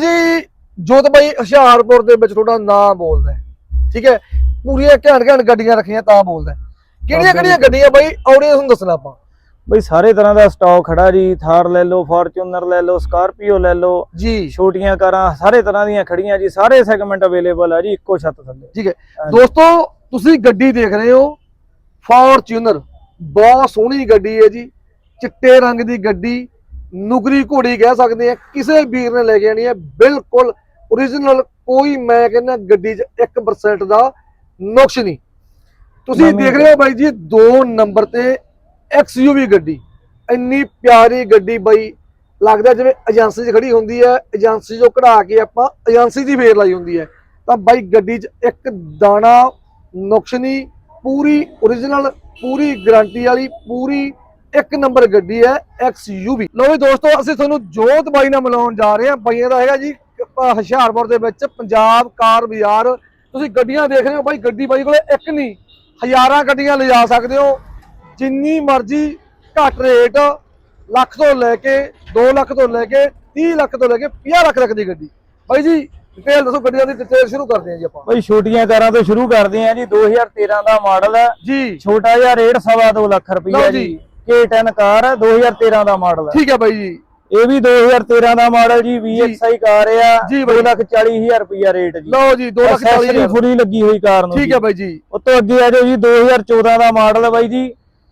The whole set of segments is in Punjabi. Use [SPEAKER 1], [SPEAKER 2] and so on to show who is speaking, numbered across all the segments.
[SPEAKER 1] ਬਾਈ ਜੀ ਜੋਤ ਬਾਈ ਹੁਸ਼ਿਆਰਪੁਰ ਦੇ ਵਿੱਚ ਤੁਹਾਡਾ ਨਾਮ ਬੋਲਦਾ। ਠੀਕ ਹੈ? ਪੂਰੀਆਂ ਘੈਂਟ ਘੈਂਟ ਗੱਡੀਆਂ ਰੱਖੀਆਂ ਤਾਂ ਬੋਲਦਾ। ਕਿਹੜੀਆਂ ਕਿਹੜੀਆਂ ਗੱਡੀਆਂ ਬਾਈ? ਆਡੀਅנס ਨੂੰ ਦੱਸਣਾ ਆਪਾਂ।
[SPEAKER 2] ਬਈ ਸਾਰੇ ਤਰ੍ਹਾਂ ਦਾ ਸਟਾਕ ਖੜਾ ਜੀ। ਥਾਰ ਲੈ ਲਓ ਫੋਰਚੂਨਰ ਲੈ ਲਓ ਸਕਾਰਪੀਓ ਲੈ ਲਓ
[SPEAKER 1] ਜੀ।
[SPEAKER 2] ਛੋਟੀਆਂ ਕਾਰਾਂ ਸਾਰੇ ਤਰ੍ਹਾਂ ਦੀਆਂ ਖੜੀਆਂ ਜੀ। ਸਾਰੇ ਸੈਗਮੈਂਟ ਅਵੇਲੇਬਲ ਆ ਜੀ ਇੱਕੋ ਛੱਤ ਥੱਲੇ।
[SPEAKER 1] ਠੀਕ ਹੈ। ਦੋਸਤੋ ਤੁਸੀਂ ਗੱਡੀ ਦੇਖ ਰਹੇ ਹੋ। ਫੋਰਚੂਨਰ ਬਹੁਤ ਸੋਹਣੀ ਗੱਡੀ ਹੈ ਜੀ। ਚਿੱਟੇ ਰੰਗ ਦੀ ਗੱਡੀ ਨੁਗਰੀ ਘੋੜੀ ਕਹਿ ਸਕਦੇ ਆ ਕਿਸੇ ਵੀਰ ਨੇ ਲੈ ਕੇ ਆਣੀ ਹੈ। ਬਿਲਕੁਲ origignal ਕੋਈ ਮੈਂ ਕਹਿੰਦਾ ਗੱਡੀ 'ਚ 1% ਦਾ ਨੁਕਸ ਨਹੀਂ। ਤੁਸੀਂ ਦੇਖ ਰਹੇ ਹੋ ਬਾਈ ਜੀ ਦੋ ਨੰਬਰ ਤੇ XUV ਗੱਡੀ। ਇੰਨੀ ਪਿਆਰੀ ਗੱਡੀ ਬਾਈ ਲੱਗਦਾ ਜਿਵੇਂ ਏਜੰਸੀ 'ਚ ਖੜੀ ਹੁੰਦੀ ਹੈ। ਏਜੰਸੀ 'ਚੋਂ ਕਢਾ ਕੇ ਆਪਾਂ ਏਜੰਸੀ ਦੀ ਫੇਰ ਲਾਈ ਹੁੰਦੀ ਹੈ। ਤਾਂ ਬਾਈ ਗੱਡੀ 'ਚ ਇੱਕ ਦਾਣਾ ਨੁਕਸ ਨਹੀਂ ਪੂਰੀ origignal ਪੂਰੀ ਗਾਰੰਟੀ ਵਾਲੀ ਪੂਰੀ ਇੱਕ ਨੰਬਰ ਗੱਡੀ ਹੈ XUV ਲੋ ਵੀ ਦੋਸਤੋ ਅਸੀਂ ਤੁਹਾਨੂੰ ਜੋਤ ਬਾਈ ਨਾਲ ਮਿਲਾਉਣ ਜਾ ਰਹੇ ਹਾਂ। ਬਾਈਆਂ ਦਾ ਹੈਗਾ ਜੀ ਹੁਸ਼ਿਆਰਪੁਰ ਦੇ ਵਿੱਚ ਪੰਜਾਬ ਕਾਰ ਬਾਜ਼ਾਰ। ਤੁਸੀਂ ਗੱਡੀਆਂ ਦੇਖ ਰਹੇ ਹੋ ਬਾਈ ਗੱਡੀ ਬਾਈ ਕੋਲੇ ਇੱਕ ਨਹੀਂ ਹਜ਼ਾਰਾਂ ਗੱਡੀਆਂ ਲਿਜਾ ਸਕਦੇ ਹੋ। ਜਿੰਨੀ ਮਰਜ਼ੀ ਘੱਟ ਰੇਟ ਲੱਖ ਤੋਂ ਲੈ ਕੇ 2 ਲੱਖ ਤੋਂ ਲੈ ਕੇ 30 ਲੱਖ ਤੋਂ ਲੈ ਕੇ 50 ਲੱਖ ਤੱਕ ਦੀ ਗੱਡੀ। ਬਾਈ ਜੀ ਡਿਟੇਲ ਦੱਸੋ ਗੱਡੀਆਂ ਦੀ ਡਿਟੇਲ ਸ਼ੁਰੂ ਕਰਦੇ ਹਾਂ ਜੀ ਆਪਾਂ।
[SPEAKER 2] ਬਈ ਛੋਟੀਆਂ ਕਾਰਾਂ ਤੋਂ ਸ਼ੁਰੂ ਕਰਦੇ ਆ ਜੀ। 2013 ਦਾ ਮਾਡਲ ਹੈ।
[SPEAKER 1] ਜੀ।
[SPEAKER 2] ਛੋਟਾ ਜਿਹਾ ਰੇਟ ਸਵਾ ਦੋ ਲੱਖ
[SPEAKER 1] ਲਓ
[SPEAKER 2] ਰੁਪਈਆ
[SPEAKER 1] ਜੀ।
[SPEAKER 2] ਜੀ K10 ਕਾਰ ਹੈ 2013 ਦਾ ਮਾਡਲ ਹੈ।
[SPEAKER 1] ਠੀਕ ਹੈ ਬਾਈ ਜੀ।
[SPEAKER 2] ਇਹ ਵੀ 2013 ਦਾ ਮਾਡਲ ਜੀ VXI ਕਾਰ ਆ।
[SPEAKER 1] ਜੀ ਬਾਈ।
[SPEAKER 2] 240000 ਰੁਪਈਆ ਰੇਟ ਜੀ।
[SPEAKER 1] ਲਓ ਜੀ 2 ਲੱਖ
[SPEAKER 2] ਐਕਸੈਸਰੀ
[SPEAKER 1] 40
[SPEAKER 2] ਫੁੱਲੀ ਲੱਗੀ ਹੋਈ ਕਾਰ ਨੂੰ
[SPEAKER 1] ਠੀਕ। ਹੈ ਬਾਈ ਜੀ।
[SPEAKER 2] ਉਸ ਤੋਂ ਅੱਗੇ ਆ ਜਾਓ ਜੀ 2014 ਦਾ ਮਾਡਲ ਹੈ ਬਾਈ ਜੀ।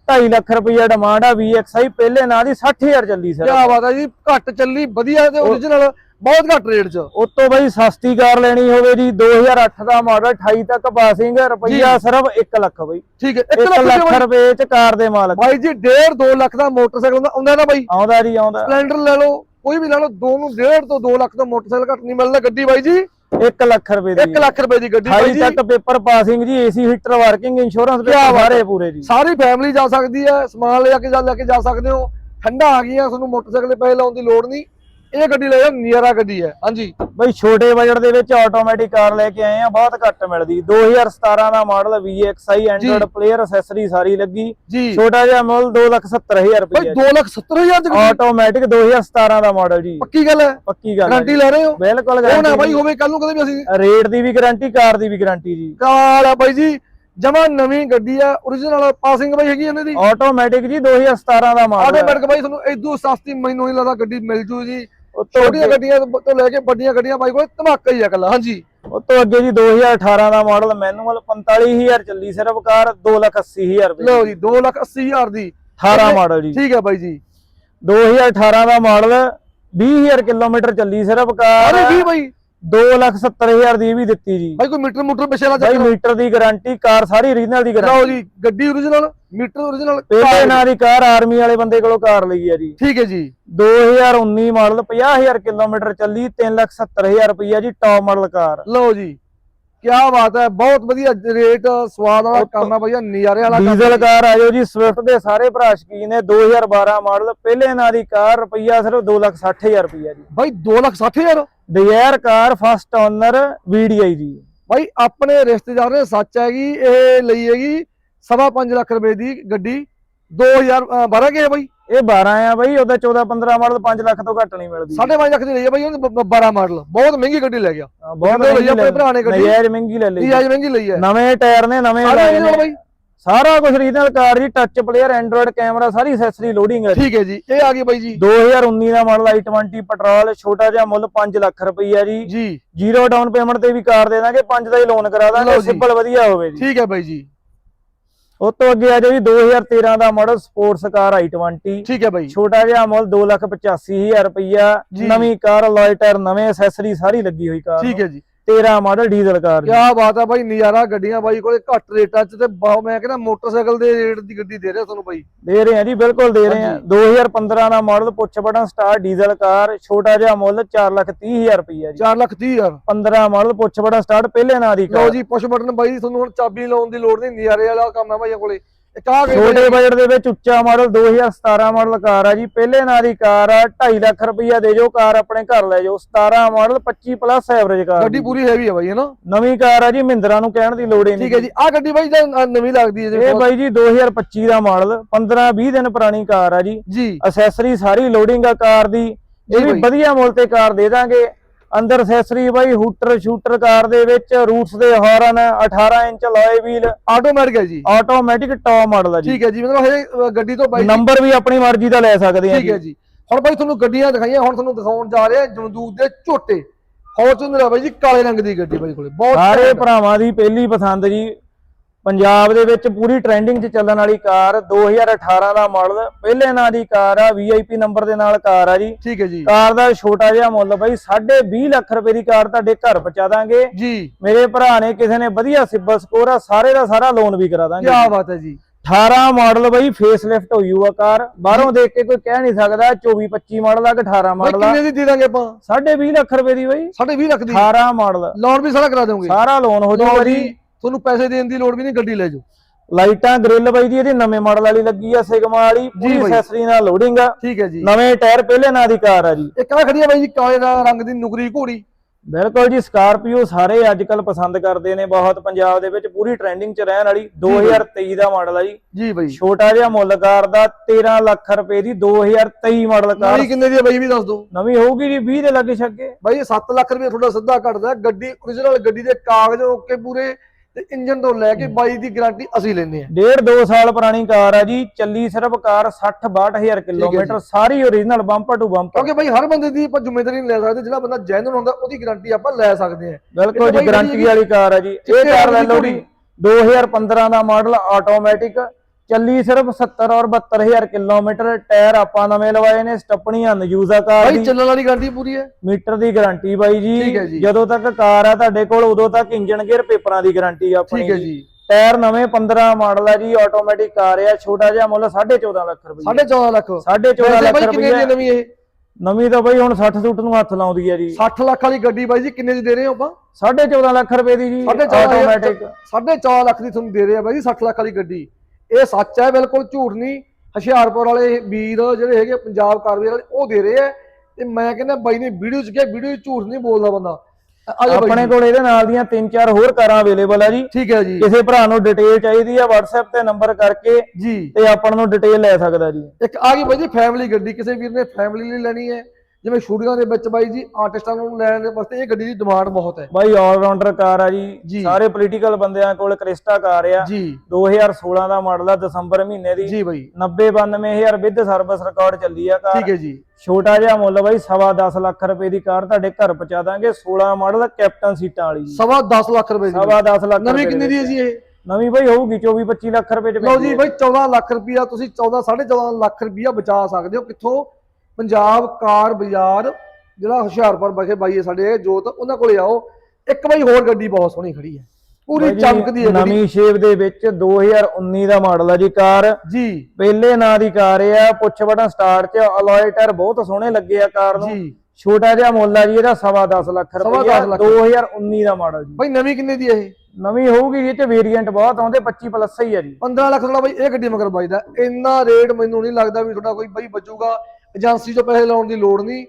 [SPEAKER 2] 2.5 ਲੱਖ ਰੁਪਈਆ ਡਿਮਾਂਡ ਆ VXI ਪਹਿਲੇ ਨਾਂ ਦੀ 60000 ਚੱਲੀ
[SPEAKER 1] ਕੀ
[SPEAKER 2] ਸਰ
[SPEAKER 1] ਬਾਤ ਹੈ ਜੀ ਘੱਟ ਚੱਲੀ ਵਧੀਆ ਤੇ origignal ਬਹੁਤ ਘੱਟ ਰੇਟ 'ਚ।
[SPEAKER 2] ਉਸ ਤੋਂ ਬਾਈ ਸਸਤੀ ਕਾਰ ਲੈਣੀ ਹੋਵੇ ਜੀ 2008 ਦਾ ਮਾਡਲ 28 ਤੱਕ ਪਾਸਿੰਗ ਰੁਪਈਆ ਸਿਰਫ 1 ਲੱਖ ਬਾਈ।
[SPEAKER 1] ਠੀਕ ਹੈ
[SPEAKER 2] 1
[SPEAKER 1] 1 ਲੱਖ ਰੁਪਏ
[SPEAKER 2] ਚ ਕਾਰ ਦੇ ਮਾਲਕ।
[SPEAKER 1] ਬਾਈ ਜੀ 1.5 2 ਲੱਖ ਦਾ ਮੋਟਰਸਾਈਕਲ ਹੁੰਦਾ ਹੁੰਦਾ ਨਾ ਬਾਈ?
[SPEAKER 2] ਆਉਂਦਾ ਜੀ ਆਉਂਦਾ।
[SPEAKER 1] ਸਪਲੈਂਡਰ ਲੈ ਲਓ ਕੋਈ ਵੀ ਲੈ ਲਓ ਦੋ ਨੂੰ 1.5 ਤੋਂ 2 ਲੱਖ ਦਾ ਮੋਟਰਸਾਈਕਲ ਘੱਟ ਨਹੀਂ ਮਿਲਦਾ ਗੱਡੀ ਬਾਈ ਜੀ।
[SPEAKER 2] 1 ਲੱਖ ਰੁਪਏ ਦੀ।
[SPEAKER 1] 1 ਲੱਖ ਰੁਪਏ ਦੀ ਗੱਡੀ ਬਾਈ
[SPEAKER 2] 28
[SPEAKER 1] ਜੀ।
[SPEAKER 2] ਤੱਕ ਪੇਪਰ ਪਾਸਿੰਗ ਜੀ ਏਸੀ ਹੀਟਰ ਵਰਕਿੰਗ ਇੰਸ਼ੋਰੈਂਸ
[SPEAKER 1] ਬਾਤ
[SPEAKER 2] ਸਾਰੇ। ਪੂਰੇ ਜੀ।
[SPEAKER 1] ਸਾਰੀ ਫੈਮਿਲੀ ਜਾ ਸਕਦੀ ਹੈ ਸਮਾਨ ਲੈ ਕੇ ਜਾ ਲੈ ਕੇ ਜਾ ਸਕਦੇ ਹੋ। ਠੰਡਾ ਆ ਗਈਆਂ ਤੁਹਾਨੂੰ ਮੋਟਰਸਾਈਕਲ ਦੇ ਪੈਸੇ ਲਾਉਣ ਦੀ ਲੋੜ ਨਹੀਂ। ਇਹ ਗੱਡੀ ਲੈ ਜਾਓ ਨੀਰਾ ਗੱਡੀ ਹੈ। ਹਾਂਜੀ।
[SPEAKER 2] ਬਈ ਛੋਟੇ ਬਜਟ ਦੇ ਵਿੱਚ ਆਟੋਮੈਟਿਕ ਕਾਰ ਲੈ ਕੇ ਆਏ ਆ ਬਹੁਤ ਘੱਟ ਮਿਲਦੀ। 2017 ਦਾ model VXI android player accessory ਸਾਰੀ ਲੱਗੀ।
[SPEAKER 1] ਜੀ।
[SPEAKER 2] ਛੋਟਾ ਜਿਹਾ ਮੁੱਲ 270000
[SPEAKER 1] ਬਾਈ
[SPEAKER 2] ਰੁਪਏ
[SPEAKER 1] 2 ਲੱਖ 70 ਹਜ਼ਾਰ ਦੀ ਗੱਡੀ
[SPEAKER 2] ਆਟੋਮੈਟਿਕ 2017 ਦਾ ਮਾਡਲ ਜੀ।
[SPEAKER 1] ਪੱਕੀ ਗੱਲ ਹੈ?
[SPEAKER 2] ਪੱਕੀ ਗੱਲ
[SPEAKER 1] ਗਾਰੰਟੀ
[SPEAKER 2] ਜੀ।
[SPEAKER 1] ਲੈ ਰਹੇ ਹੋ?
[SPEAKER 2] ਬਿਲਕੁਲ
[SPEAKER 1] ਉਹ ਨਾ
[SPEAKER 2] ਗਾਰੰਟੀ
[SPEAKER 1] ਬਾਈ? ਹੋਵੇ ਕੱਲ ਨੂੰ ਕਦੇ ਵੀ ਅਸੀਂ
[SPEAKER 2] ਰੇਟ ਦੀ ਵੀ ਗਾਰੰਟੀ ਕਾਰ ਦੀ ਵੀ ਗਾਰੰਟੀ ਜੀ।
[SPEAKER 1] ਕਾਲ ਆ ਬਾਈ ਜੀ। ਜਮਾ ਨਵੀਂ ਗੱਡੀ ਆ origignal ਪਾਸਿੰਗ ਬਾਈ ਹੈਗੀ ਇਹਨਾਂ ਦੀ।
[SPEAKER 2] ਆਟੋਮੈਟਿਕ ਜੀ 2017 ਦਾ ਮਾਡਲ
[SPEAKER 1] ਆਟੋਮੈਟਿਕ ਬਾਈ ਤੁਹਾਨੂੰ ਇਦੋਂ ਸਸਤੀ ਮੈਨੂੰ ਨਹੀਂ ਲੱਗਦਾ ਗੱਡੀ ਮਿਲ ਜੂ ਜੀ। ਛੋਟੀਆਂ ਗੱਡੀਆਂ ਤੋਂ ਲੈ ਕੇ ਵੱਡੀਆਂ ਗੱਡੀਆਂ ਬਾਈ ਕੋਲ ਧਮਾਕਾ ਹੀ ਆ ਕੱਲਾ ਹਾਂਜੀ।
[SPEAKER 2] ਉਹ ਤੋਂ ਅੱਗੇ ਜੀ 2018 ਦਾ ਮਾਡਲ ਮੈਨੂਅਲ 45000 ਚੱਲੀ ਸਿਰਫ ਕਾਰ 280000 ਰੁਪਏ
[SPEAKER 1] ਲਓ ਜੀ 2 ਲੱਖ 80 ਹਜ਼ਾਰ ਦੀ।
[SPEAKER 2] 18 ਮਾਡਲ ਜੀ।
[SPEAKER 1] ਠੀਕ ਹੈ ਬਾਈ ਜੀ।
[SPEAKER 2] 2018 ਦਾ ਮਾਡਲ 20000 ਕਿਲੋਮੀਟਰ ਚੱਲੀ ਸਿਰਫ ਕਾਰ।
[SPEAKER 1] ਅਰੇ ਵੀ ਬਾਈ।
[SPEAKER 2] 270000 ਦੀ ਇਹ ਵੀ ਦਿੱਤੀ ਜੀ।
[SPEAKER 1] ਬਾਈ ਕੋਈ ਮੀਟਰ ਮੂਟਰ ਪਿਛੇ ਲਾ
[SPEAKER 2] ਬਾਈ ਮੀਟਰ ਦੀ ਗਾਰੰਟੀ ਕਾਰ ਸਾਰੀ ਓਰੀਜਨਲ ਦੀ
[SPEAKER 1] ਲਓ
[SPEAKER 2] ਗਾਰੰਟੀ
[SPEAKER 1] ਜੀ ਗੱਡੀ origignal ਮੀਟਰ origignal
[SPEAKER 2] ਪਹਿਲੇ ਨਾਂ ਦੀ ਕਾਰ ਆਰਮੀ ਵਾਲੇ ਬੰਦੇ ਕੋਲੋਂ ਕਾਰ ਲਈ ਆ ਜੀ।
[SPEAKER 1] ਠੀਕ ਹੈ ਜੀ।
[SPEAKER 2] 2019 ਮਾਡਲ 50000 ਕਿਲੋਮੀਟਰ ਚੱਲੀ 370000 ਰੁਪਈਆ ਜੀ ਟੌਪ ਮਾਡਲ ਕਾਰ।
[SPEAKER 1] ਲਓ ਜੀ। ਕੀ ਬਾਤ ਹੈ ਬਹੁਤ ਵਧੀਆ ਰੇਟ ਸਵਾਦ ਵਾਲਾ ਕੰਮ ਹੈ ਭਈਆ ਨਜ਼ਾਰੇ ਵਾਲਾ
[SPEAKER 2] ਡੀਜ਼ਲ ਕਾਰ ਆਜੋ ਜੀ ਸਵਿਫਟ ਦੇ ਸਾਰੇ ਭਰਾ ਸ਼ਕੀਨ ਨੇ 2012 ਮਾਡਲ ਪਹਿਲੇ ਨਾਂ ਦੀ ਕਾਰ ਰੁਪਈਆ ਸਿਰਫ 260000 ਰੁਪਈਆ ਜੀ।
[SPEAKER 1] ਬਾਈ 2 ਲੱਖ 60 ਹਜ਼ਾਰ?
[SPEAKER 2] Dzire car first owner VDI ਜੀ।
[SPEAKER 1] ਬਾਈ ਆਪਣੇ ਰਿਸ਼ਤੇਦਾਰ ਨੇ ਸੱਚ ਹੈਗੀ ਇਹ ਲਈ ਹੈਗੀ ਸਵਾ ਪੰਜ ਲੱਖ ਰੁਪਏ ਦੀ ਗੱਡੀ। 2012 ਕੇ ਹੈ ਬਾਈ।
[SPEAKER 2] ਇਹ 12 ਆ ਬਾਈ ਉਹਦਾ 14 15 ਮਾਡਲ 5 ਲੱਖ ਤੋਂ ਘੱਟ ਨਹੀਂ ਮਿਲਦੀ।
[SPEAKER 1] ਸਾਢੇ ਪੰਜ ਲੱਖ ਦੀ ਲਈ ਬਾਈ ਉਹਨੇ 12 ਮਾਡਲ। ਬਹੁਤ ਮਹਿੰਗੀ ਗੱਡੀ ਲੈ ਗਿਆ।
[SPEAKER 2] ਬਹੁਤ
[SPEAKER 1] ਲਈ
[SPEAKER 2] ਮਹਿੰਗੀ
[SPEAKER 1] ਆਪਣੇ ਭਰਾ ਨੇ ਗੱਡੀ?
[SPEAKER 2] ਨਜਾਇਜ਼ ਮਹਿੰਗੀ ਲੈ ਲਈ।
[SPEAKER 1] ਇਹ ਅੱਜ ਮਹਿੰਗੀ ਲਈ ਹੈ।
[SPEAKER 2] ਨਵੇਂ ਟਾਇਰ ਨੇ ਨਵੇਂ ਲਾਏ ਨੇ।
[SPEAKER 1] ਬਾਈ।
[SPEAKER 2] ਸਾਰਾ ਕੁਝ ਰੀਜਨਲ ਕਾਰ ਜੀ ਟੱਚ ਪਲੇਅਰ ਐਂਡਰੋਇਡ ਕੈਮਰਾ ਸਾਰੀ ਐਕਸੈਸਰੀ ਲੋਡਿੰਗ ਹੈ।
[SPEAKER 1] ਠੀਕ ਹੈ ਜੀ। ਇਹ ਆ ਗਈ ਬਾਈ ਜੀ।
[SPEAKER 2] 2019 ਦਾ ਮਾਡਲ i20 ਪੈਟਰੋਲ ਛੋਟਾ ਜਿਹਾ ਮੁੱਲ 5 ਲੱਖ ਰੁਪਈਆ ਜੀ।
[SPEAKER 1] ਜੀ।
[SPEAKER 2] ਜ਼ੀਰੋ ਡਾਊਨ ਪੇਮੈਂਟ ਤੇ ਵੀ ਕਾਰ ਦੇ ਦਾਂਗੇ 5 ਦਾ ਹੀ ਲੋਨ ਕਰਾ ਦਾਂਗੇ। ਸਿੰਪਲ ਵਧੀਆ ਹੋਵੇ ਜੀ।
[SPEAKER 1] ਠੀਕ ਹੈ ਬਾਈ ਜੀ।
[SPEAKER 2] ਉਸ ਤੋਂ ਅੱਗੇ ਆ ਜਾਓ ਜੀ 2013 ਦਾ ਮਾਡਲ ਸਪੋਰਟਸ ਕਾਰ i20
[SPEAKER 1] ਠੀਕ ਹੈ ਬਾਈ।
[SPEAKER 2] ਛੋਟਾ ਜਿਹਾ ਮੁੱਲ 285000 ਰੁਪਈਆ।
[SPEAKER 1] ਜੀ।
[SPEAKER 2] ਨਵੀਂ ਕਾਰ ਲੋਏ ਟਾਇਰ ਨਵੇਂ ਐਕਸੈਸਰੀ ਸਾਰੀ ਲੱਗੀ ਹੋਈ ਕਾਰ
[SPEAKER 1] ਠੀਕ ਹੈ ਜੀ।
[SPEAKER 2] 13 ਮਾਡਲ ਡੀਜ਼ਲ ਕਾਰ ਜੀ।
[SPEAKER 1] ਕਿਆ ਬਾਤ ਹੈ ਬਾਈ ਨਜ਼ਾਰਾ ਗੱਡੀਆਂ ਬਾਈ ਕੋਲੇ ਘੱਟ ਰੇਟਾਂ 'ਚ ਤੇ ਬਹੁਤ ਮੈਂ ਕਹਿੰਦਾ ਮੋਟਰਸਾਈਕਲ ਦੇ ਰੇਟ ਦੀ ਗੱਡੀ ਦੇ ਰਿਹਾ ਤੁਹਾਨੂੰ ਬਾਈ।
[SPEAKER 2] ਦੇ ਰਹੇ ਆ ਜੀ ਬਿਲਕੁਲ ਦੇ ਰਹੇ ਆ।
[SPEAKER 1] ਹਾਂਜੀ।
[SPEAKER 2] 2015 ਦਾ model push button start diesel car ਛੋਟਾ ਜਿਹਾ ਮੁੱਲ 430000 ਰੁਪਈਆ ਜੀ।
[SPEAKER 1] 4 ਲੱਖ 30 ਹਜ਼ਾਰ।
[SPEAKER 2] 15 ਮਾਡਲ ਪੁੱਛ ਬਟਨ ਸਟਾਰਟ ਪਹਿਲੇ ਨਾਂ ਦੀ
[SPEAKER 1] ਲਓ
[SPEAKER 2] ਕਾਰ।
[SPEAKER 1] ਜੀ ਪੁਸ਼ ਬਟਨ ਬਾਈ ਤੁਹਾਨੂੰ ਹੁਣ ਚਾਬੀ ਲਾਉਣ ਦੀ ਲੋੜ ਨਹੀਂ ਨਜ਼ਾਰੇ ਵਾਲਾ ਕੰਮ ਹੈ ਭਾਈਆਂ ਕੋਲੇ। ਇੱਕ ਆ
[SPEAKER 2] ਛੋਟੇ ਬਜਟ ਦੇ ਵਿੱਚ ਉੱਚਾ ਮਾਡਲ 2017 ਮਾਡਲ ਕਾਰ ਆ ਜੀ। ਪਹਿਲੇ ਨਾਂ ਦੀ ਕਾਰ ਆ 2.5 ਲੱਖ ਰੁਪਈਆ ਦੇ ਜੋ ਕਾਰ ਆਪਣੇ ਘਰ ਲੈ ਜਾਓ। 17 ਮਾਡਲ 25 ਪਲੱਸ ਐਵਰੇਜ ਕਾਰ
[SPEAKER 1] ਗੱਡੀ। ਪੂਰੀ ਹੈਵੀ ਹੈ ਬਾਈ ਹੈ ਨਾ
[SPEAKER 2] ਨਵੀਂ ਕਾਰ ਆ ਜੀ ਮਹਿੰਦਰਾ ਨੂੰ ਕਹਿਣ ਦੀ ਲੋੜ ਹੀ ਨਹੀਂ
[SPEAKER 1] ਠੀਕ ਹੈ ਜੀ। ਆ ਗੱਡੀ ਬਾਈ ਨਵੀਂ ਲੱਗਦੀ ਹੈ ਜੀ
[SPEAKER 2] ਇਹ ਬਾਈ ਜੀ 2025 ਦਾ ਮਾਡਲ 15 20 ਦਿਨ ਪੁਰਾਣੀ ਕਾਰ ਆ ਜੀ।
[SPEAKER 1] ਜੀ।
[SPEAKER 2] ਅਸੈਸਰੀ ਸਾਰੀ ਲੋਡਿੰਗ ਆ ਕਾਰ ਦੀ। ਇਹ ਵੀ। ਵਧੀਆ ਮੁੱਲ ਤੇ ਕਾਰ ਦੇ ਦਾਂਗੇ। ਅੰਦਰ ਅਸੈਸਰੀ ਬਾਈ ਹੂਟਰ ਸ਼ੂਟਰ ਕਾਰ ਦੇ ਵਿੱਚ ਰੂਟਸ ਦੇ horn 18 inch alloy wheel.
[SPEAKER 1] Automatic ਹੈ ਜੀ।
[SPEAKER 2] ਆਟੋਮੈਟਿਕ ਟੌਪ ਮਾਡਲ ਆ ਜੀ।
[SPEAKER 1] ਠੀਕ ਹੈ ਜੀ ਮਤਲਬ ਇਹ ਗੱਡੀ ਤੋਂ ਬਾਈ
[SPEAKER 2] ਨੰਬਰ ਵੀ ਆਪਣੀ ਮਰਜ਼ੀ ਦਾ ਲੈ ਸਕਦੇ ਆ
[SPEAKER 1] ਠੀਕ ਹੈ
[SPEAKER 2] ਜੀ।
[SPEAKER 1] ਹੁਣ ਬਾਈ ਤੁਹਾਨੂੰ ਗੱਡੀਆਂ ਦਿਖਾਈਆਂ ਹੁਣ ਤੁਹਾਨੂੰ ਦਿਖਾਉਣ ਜਾ ਰਹੇ ਆ ਜਮਦੂਤ ਦੇ ਝੋਟੇ। ਫੋਰਚੂਨਰ ਆ ਬਾਈ ਜੀ ਕਾਲੇ ਰੰਗ ਦੀ ਗੱਡੀ ਬਾਈ ਕੋਲੇ। ਬਹੁਤ
[SPEAKER 2] ਸਾਰੇ। ਭਰਾਵਾਂ ਦੀ ਪਹਿਲੀ ਪਸੰਦ ਜੀ। ਪੰਜਾਬ ਦੇ ਵਿੱਚ ਪੂਰੀ ਟ੍ਰੈਂਡਿੰਗ 'ਚ ਚੱਲਣ ਵਾਲੀ ਕਾਰ 2018 ਦਾ ਮਾਡਲ ਪਹਿਲੇ ਨਾਂ ਦੀ ਕਾਰ ਆ ਵੀਆਈਪੀ ਨੰਬਰ ਦੇ ਨਾਲ ਕਾਰ ਆ ਜੀ।
[SPEAKER 1] ਠੀਕ ਹੈ ਜੀ।
[SPEAKER 2] ਕਾਰ ਦਾ ਛੋਟਾ ਜਿਹਾ ਮੁੱਲ ਬਾਈ 20.5 ਲੱਖ ਰੁਪਏ ਦੀ ਕਾਰ ਤੁਹਾਡੇ ਘਰ ਪਹੁੰਚਾ ਦਾਂਗੇ।
[SPEAKER 1] ਜੀ।
[SPEAKER 2] ਮੇਰੇ ਭਰਾ ਨੇ ਕਿਸੇ ਨੇ ਵਧੀਆ ਸਿਬਲ ਸਕੋਰ ਆ ਸਾਰੇ ਦਾ ਸਾਰਾ ਲੋਨ ਵੀ ਕਰਾ ਦਾਂਗੇ।
[SPEAKER 1] ਕੀ ਬਾਤ ਹੈ ਜੀ।
[SPEAKER 2] 18 ਮਾਡਲ ਬਾਈ ਫੇਸ ਲਿਫਟ ਹੋਈ ਹੋਆ ਕਾਰ। ਬਾਹਰੋਂ ਦੇਖ ਕੇ ਕੋਈ ਕਹਿ ਨਹੀਂ ਸਕਦਾ 24 25 ਮਾਡਲ ਆ ਕਿ 18
[SPEAKER 1] ਬਾਈ
[SPEAKER 2] ਮਾਡਲ ਆ।
[SPEAKER 1] ਕਿੰਨੇ ਦੀ ਦੇ ਦਾਂਗੇ ਆਪਾਂ?
[SPEAKER 2] 20.5 ਲੱਖ ਰੁਪਏ ਦੀ ਬਾਈ।
[SPEAKER 1] ਸਾਢੇ 20 ਲੱਖ ਦੀ?
[SPEAKER 2] 18 ਮਾਡਲ
[SPEAKER 1] ਲੋਨ ਵੀ ਸਾਰਾ ਕਰਾ ਦੋਗੇ
[SPEAKER 2] ਸਾਰਾ ਲੋਨ ਹੋ ਜਾਊਗਾ
[SPEAKER 1] ਜੀ। ਤੁਹਾਨੂੰ ਪੈਸੇ ਦੇਣ ਦੀ ਲੋੜ ਵੀ ਨਹੀਂ ਗੱਡੀ ਲੈ ਜਾਓ।
[SPEAKER 2] ਲਾਈਟਾਂ ਗ੍ਰਿਲ ਬਾਈ ਦੀ ਇਹਦੀ ਨਵੇਂ ਮਾਡਲ ਵਾਲੀ ਲੱਗੀ ਆ ਸਿਗਮਾ ਵਾਲੀ ਪੂਰੀ। ਐਕਸੈਸਰੀ ਨਾਲ ਲੋਡਿੰਗ ਆ।
[SPEAKER 1] ਠੀਕ ਹੈ ਜੀ।
[SPEAKER 2] ਨਵੇਂ ਟਾਇਰ ਪਹਿਲੇ ਨਾਂ ਦੀ ਕਾਰ ਆ ਜੀ।
[SPEAKER 1] ਇੱਕ ਆ ਖੜੀ ਆ ਬਾਈ ਜੀ ਕਾਲੇ ਦਾ ਰੰਗ ਦੀ ਨੁਕਰੀ ਘੋੜੀ।
[SPEAKER 2] ਬਿਲਕੁਲ ਜੀ ਸਕਾਰਪੀਓ ਸਾਰੇ ਅੱਜ ਕੱਲ ਪਸੰਦ ਕਰਦੇ ਨੇ ਬਹੁਤ ਪੰਜਾਬ ਦੇ ਵਿੱਚ ਪੂਰੀ ਟ੍ਰੈਂਡਿੰਗ 'ਚ ਰਹਿਣ ਵਾਲੀ 2023 ਦਾ ਮਾਡਲ ਆ ਜੀ।
[SPEAKER 1] ਜੀ ਬਾਈ।
[SPEAKER 2] ਛੋਟਾ ਜਿਹਾ ਮੁੱਲ ਕਾਰ ਦਾ 13 ਲੱਖ ਰੁਪਏ ਦੀ 2023 ਮਾਡਲ ਕਾਰ।
[SPEAKER 1] ਨਵੀਂ ਕਿੰਨੇ ਦੀ ਆ ਬਾਈ ਵੀ ਦੱਸ ਦਿਓ।
[SPEAKER 2] ਨਵੀਂ ਹੋਊਗੀ ਜੀ 20 ਦੇ ਲੱਗੇ ਛੱਗੇ।
[SPEAKER 1] ਬਾਈ ਇਹ 7 ਲੱਖ ਰੁਪਏ ਤੁਹਾਡਾ ਸਿੱਧਾ ਘਟਦਾ ਗੱਡੀ origignal ਗੱਡੀ ਦੇ ਕਾਗਜ਼ ਓਕੇ ਪੂਰੇ ਤੇ ਇੰਜਨ ਤੋਂ ਲੈ ਕੇ ਬਾਈ ਦੀ ਗਾਰੰਟੀ ਅਸੀਂ ਲੈਂਦੇ ਆ
[SPEAKER 2] ਡੇਢ ਦੋ ਸਾਲ ਪੁਰਾਣੀ ਕਾਰ ਆ ਜੀ ਚੱਲੀ ਸਿਰਫ ਕਾਰ 60 62000 ਕਿਲੋਮੀਟਰ ਸਾਰੀ ਓਰੀਜਨਲ ਬੰਪਰ ਟੂ ਬੰਪਰ
[SPEAKER 1] ਕਿਉਂਕਿ ਬਾਈ ਹਰ ਬੰਦੇ ਦੀ ਆਪਾਂ ਜ਼ਿੰਮੇਵਾਰੀ ਨਹੀਂ ਲੈ ਸਕਦੇ ਜਿਹੜਾ ਬੰਦਾ ਜੈਨੂਨ ਹੁੰਦਾ ਉਹਦੀ ਗਾਰੰਟੀ ਆਪਾਂ ਲੈ ਸਕਦੇ ਆ
[SPEAKER 2] ਬਿਲਕੁਲ ਜੀ ਗਾਰੰਟੀ ਵਾਲੀ ਕਾਰ ਆ ਜੀ। ਇਹ ਕਾਰ ਲੈ ਲਓ ਜੀ 2015 ਦਾ ਮਾਡਲ ਆਟੋਮੈਟਿਕ ਚੱਲੀ ਸਿਰਫ 70 ਔਰ 72000 ਕਿਲੋਮੀਟਰ ਟਾਇਰ ਆਪਾਂ ਨਵੇਂ ਲਵਾਏ ਨੇ ਸਟੱਪਣੀਆਂ ਨਯੂਜ਼ਾ ਕਾਰ ਦੀ।
[SPEAKER 1] ਚੱਲਣ ਵਾਲੀ ਗਾਰੰਟੀ ਪੂਰੀ ਹੈ?
[SPEAKER 2] ਮੀਟਰ ਦੀ ਗਾਰੰਟੀ ਬਾਈ
[SPEAKER 1] ਠੀਕ ਹੈ
[SPEAKER 2] ਜੀ।
[SPEAKER 1] ਜੀ।
[SPEAKER 2] ਜਦੋਂ ਤੱਕ ਕਾਰ ਆ ਤੁਹਾਡੇ ਕੋਲ ਉਦੋਂ ਤੱਕ ਇੰਜਨ ਗੇਅਰ ਪੇਪਰਾਂ ਦੀ ਗਾਰੰਟੀ ਆ ਆਪਣੀ
[SPEAKER 1] ਠੀਕ ਹੈ ਜੀ।
[SPEAKER 2] ਟਾਇਰ ਨਵੇਂ 15 ਮਾਡਲ ਆ ਜੀ ਆਟੋਮੈਟਿਕ ਕਾਰ ਆ ਛੋਟਾ ਜਿਹਾ ਮੁੱਲ 14.5 ਲੱਖ ਰੁਪਏ
[SPEAKER 1] 14.5 ਲੱਖ।
[SPEAKER 2] 14.5
[SPEAKER 1] ਵੈਸੇ
[SPEAKER 2] ਲੱਖ
[SPEAKER 1] ਬਾਈ ਕਿੰਨੇ ਦੀ
[SPEAKER 2] ਰੁਪਏ
[SPEAKER 1] ਨਵੀਂ ਇਹ?
[SPEAKER 2] ਨਵੀਂ ਤਾਂ ਬਾਈ ਹੁਣ 60 ਸੂਟ ਨੂੰ ਹੱਥ ਲਾਉਂਦੀ ਆ ਜੀ।
[SPEAKER 1] 60 ਲੱਖ ਵਾਲੀ ਗੱਡੀ ਬਾਈ ਜੀ ਕਿੰਨੇ ਦੀ ਦੇ ਰਹੇ ਹੋ ਆਪਾਂ?
[SPEAKER 2] 14.5 ਲੱਖ ਰੁਪਏ ਦੀ ਜੀ
[SPEAKER 1] 14.5
[SPEAKER 2] ਆਟੋਮੈਟਿਕ
[SPEAKER 1] 4.5 ਲੱਖ ਦੀ ਤੁਹਾਨੂੰ ਦੇ ਰਹੇ ਆ ਬਾਈ ਜੀ 60 ਲੱਖ ਵਾਲੀ ਗੱਡੀ। ਇਹ ਸੱਚ ਹੈ ਬਿਲਕੁਲ ਝੂਠ ਨਹੀਂ। ਹੁਸ਼ਿਆਰਪੁਰ ਵਾਲੇ ਵੀਰ ਜਿਹੜੇ ਹੈਗੇ ਪੰਜਾਬ ਕਾਰਵੇਰ ਵਾਲੇ ਉਹ ਦੇ ਰਹੇ ਆ। ਤੇ ਮੈਂ ਕਹਿੰਦਾ ਬਾਈ ਨੇ ਵੀਡੀਓ ਚ ਕਿਹਾ ਵੀਡੀਓ ਝੂਠ ਨਹੀਂ ਬੋਲਦਾ ਬੰਦਾ।
[SPEAKER 2] ਆਪਣੇ। ਕੋਲ ਇਹਦੇ ਨਾਲ ਦੀਆਂ ਤਿੰਨ ਚਾਰ ਹੋਰ ਕਾਰਾਂ ਅਵੇਲੇਬਲ ਆ ਜੀ।
[SPEAKER 1] ਠੀਕ ਹੈ ਜੀ।
[SPEAKER 2] ਕਿਸੇ ਭਰਾ ਨੂੰ ਡਿਟੇਲ ਚਾਹੀਦੀ ਆ WhatsApp ਤੇ ਨੰਬਰ ਕਰਕੇ
[SPEAKER 1] ਜੀ।
[SPEAKER 2] ਤੇ ਆਪਾਂ ਨੂੰ ਡਿਟੇਲ ਲੈ ਸਕਦਾ ਜੀ।
[SPEAKER 1] ਇੱਕ ਆ ਗਈ ਬਾਈ ਜੀ ਫੈਮਿਲੀ ਗੱਡੀ। ਕਿਸੇ ਵੀਰ ਨੇ ਫੈਮਿਲੀ ਲਈ ਲੈਣੀ ਹੈ। ਜਿਵੇਂ ਸ਼ੂਟਿੰਗਾਂ ਦੇ ਵਿੱਚ ਬਾਈ ਜੀ ਆਰਟਿਸਟਾਂ ਨੂੰ ਲੈਣ ਦੇ ਵਾਸਤੇ ਇਹ ਗੱਡੀ ਦੀ ਡਿਮਾਂਡ ਬਹੁਤ ਹੈ।
[SPEAKER 2] ਬਾਈ ਆਲਰਾਊਂਡਰ ਕਾਰ ਆ ਜੀ। ਸਾਰੇ ਪੋਲੀਟੀਕਲ ਬੰਦਿਆਂ ਕੋਲ ਕ੍ਰਿਸਟਾ ਕਾਰ ਆ।
[SPEAKER 1] ਜੀ।
[SPEAKER 2] 2016 ਦਾ ਮਾਡਲ ਆ ਦਸੰਬਰ ਮਹੀਨੇ ਦੀ।
[SPEAKER 1] ਜੀ ਬਾਈ।
[SPEAKER 2] 90 92000 ਵਿਦ ਸਰਵਿਸ ਰਿਕਾਰਡ ਚੱਲੀ ਆ ਕਾਰ।
[SPEAKER 1] ਠੀਕ ਹੈ ਜੀ।
[SPEAKER 2] ਛੋਟਾ ਜਿਹਾ ਮੁੱਲ ਬਾਈ ਸਵਾ 10 ਲੱਖ ਰੁਪਏ ਦੀ ਕਾਰ ਤੁਹਾਡੇ ਘਰ ਪਹੁੰਚਾ ਦਾਂਗੇ। 16 ਮਾਡਲ ਕੈਪਟਨ ਸੀਟਾਂ ਵਾਲੀ ਜੀ।
[SPEAKER 1] ਸਵਾ 10 ਲੱਖ ਰੁਪਏ ਦੀ।
[SPEAKER 2] ਸਵਾ 10 ਲੱਖ
[SPEAKER 1] ਨਵੀਂ ਕਿੰਨੀ ਦੀ ਹੈ। ਜੀ। ਇਹ?
[SPEAKER 2] ਨਵੀਂ ਬਾਈ ਹੋਊਗੀ 24 25 ਲੱਖ ਰੁਪਏ ਚ
[SPEAKER 1] ਲਓ ਜੀ। ਬਾਈ 14 ਲੱਖ ਰੁਪਇਆ ਤੁਸੀਂ 14 14.5 ਲੱਖ ਰੁਪਇਆ ਬਚਾ ਸਕਦੇ ਹੋ। ਕਿੱਥੋਂ? ਪੰਜਾਬ ਕਾਰ ਬਾਜ਼ਾਰ ਜਿਹੜਾ ਹੁਸ਼ਿਆਰਪੁਰ ਵਿਖੇ ਬਾਈ ਹੈ ਸਾਡੇ ਜੋਤ ਉਹਨਾਂ ਕੋਲੇ ਆਓ। ਇੱਕ ਬਾਈ ਹੋਰ ਗੱਡੀ ਬਹੁਤ ਸੋਹਣੀ ਖੜੀ ਹੈ। ਪੂਰੀ
[SPEAKER 2] ਬਾਈ
[SPEAKER 1] ਚਮਕਦੀ ਹੈ
[SPEAKER 2] ਨਵੀਂ ਸ਼ੇਪ ਦੇ ਵਿੱਚ 2019 ਦਾ ਮਾਡਲ ਆ ਜੀ ਕਾਰ।
[SPEAKER 1] ਜੀ।
[SPEAKER 2] ਪਹਿਲੇ ਨਾਂ ਦੀ ਕਾਰ ਆ ਪੁੱਛ ਬਟਨ ਸਟਾਰਟ ਚ ਅਲੋਏ ਟਾਇਰ ਬਹੁਤ ਸੋਹਣੇ ਲੱਗੇ ਆ ਕਾਰ ਨੂੰ।
[SPEAKER 1] ਜੀ।
[SPEAKER 2] ਛੋਟਾ ਜਿਹਾ ਮੁੱਲ ਆ ਜੀ ਇਹਦਾ ਸਵਾ 10 ਲੱਖ ਰੁਪਏ
[SPEAKER 1] ਦਸ ਲੱਖ।
[SPEAKER 2] 2019 ਦਾ ਮਾਡਲ ਜੀ।
[SPEAKER 1] ਬਾਈ ਨਵੀਂ ਕਿੰਨੇ ਦੀ ਹੈ ਇਹ?
[SPEAKER 2] ਨਵੀਂ ਹੋਊਗੀ ਜੀ ਇਹ ਚ ਵੇਰੀਐਂਟ ਬਹੁਤ ਆਉਂਦੇ 25 ਪਲੱਸ ਹੀ ਆ ਜੀ।
[SPEAKER 1] 15 ਲੱਖ ਦਾ ਬਾਈ ਇਹ ਗੱਡੀ ਮਗਰ ਬਾਈਦਾ ਇੰਨਾ ਰੇਟ ਮੈਨੂੰ ਨਹੀਂ ਲੱਗਦਾ ਵੀ ਤੁਹਾਡਾ ਕੋਈ ਬਾਈ ਬਚੂਗਾ ਏਜੰਸੀ 'ਚੋਂ ਪੈਸੇ ਲਾਉਣ ਦੀ ਲੋੜ ਨਹੀਂ।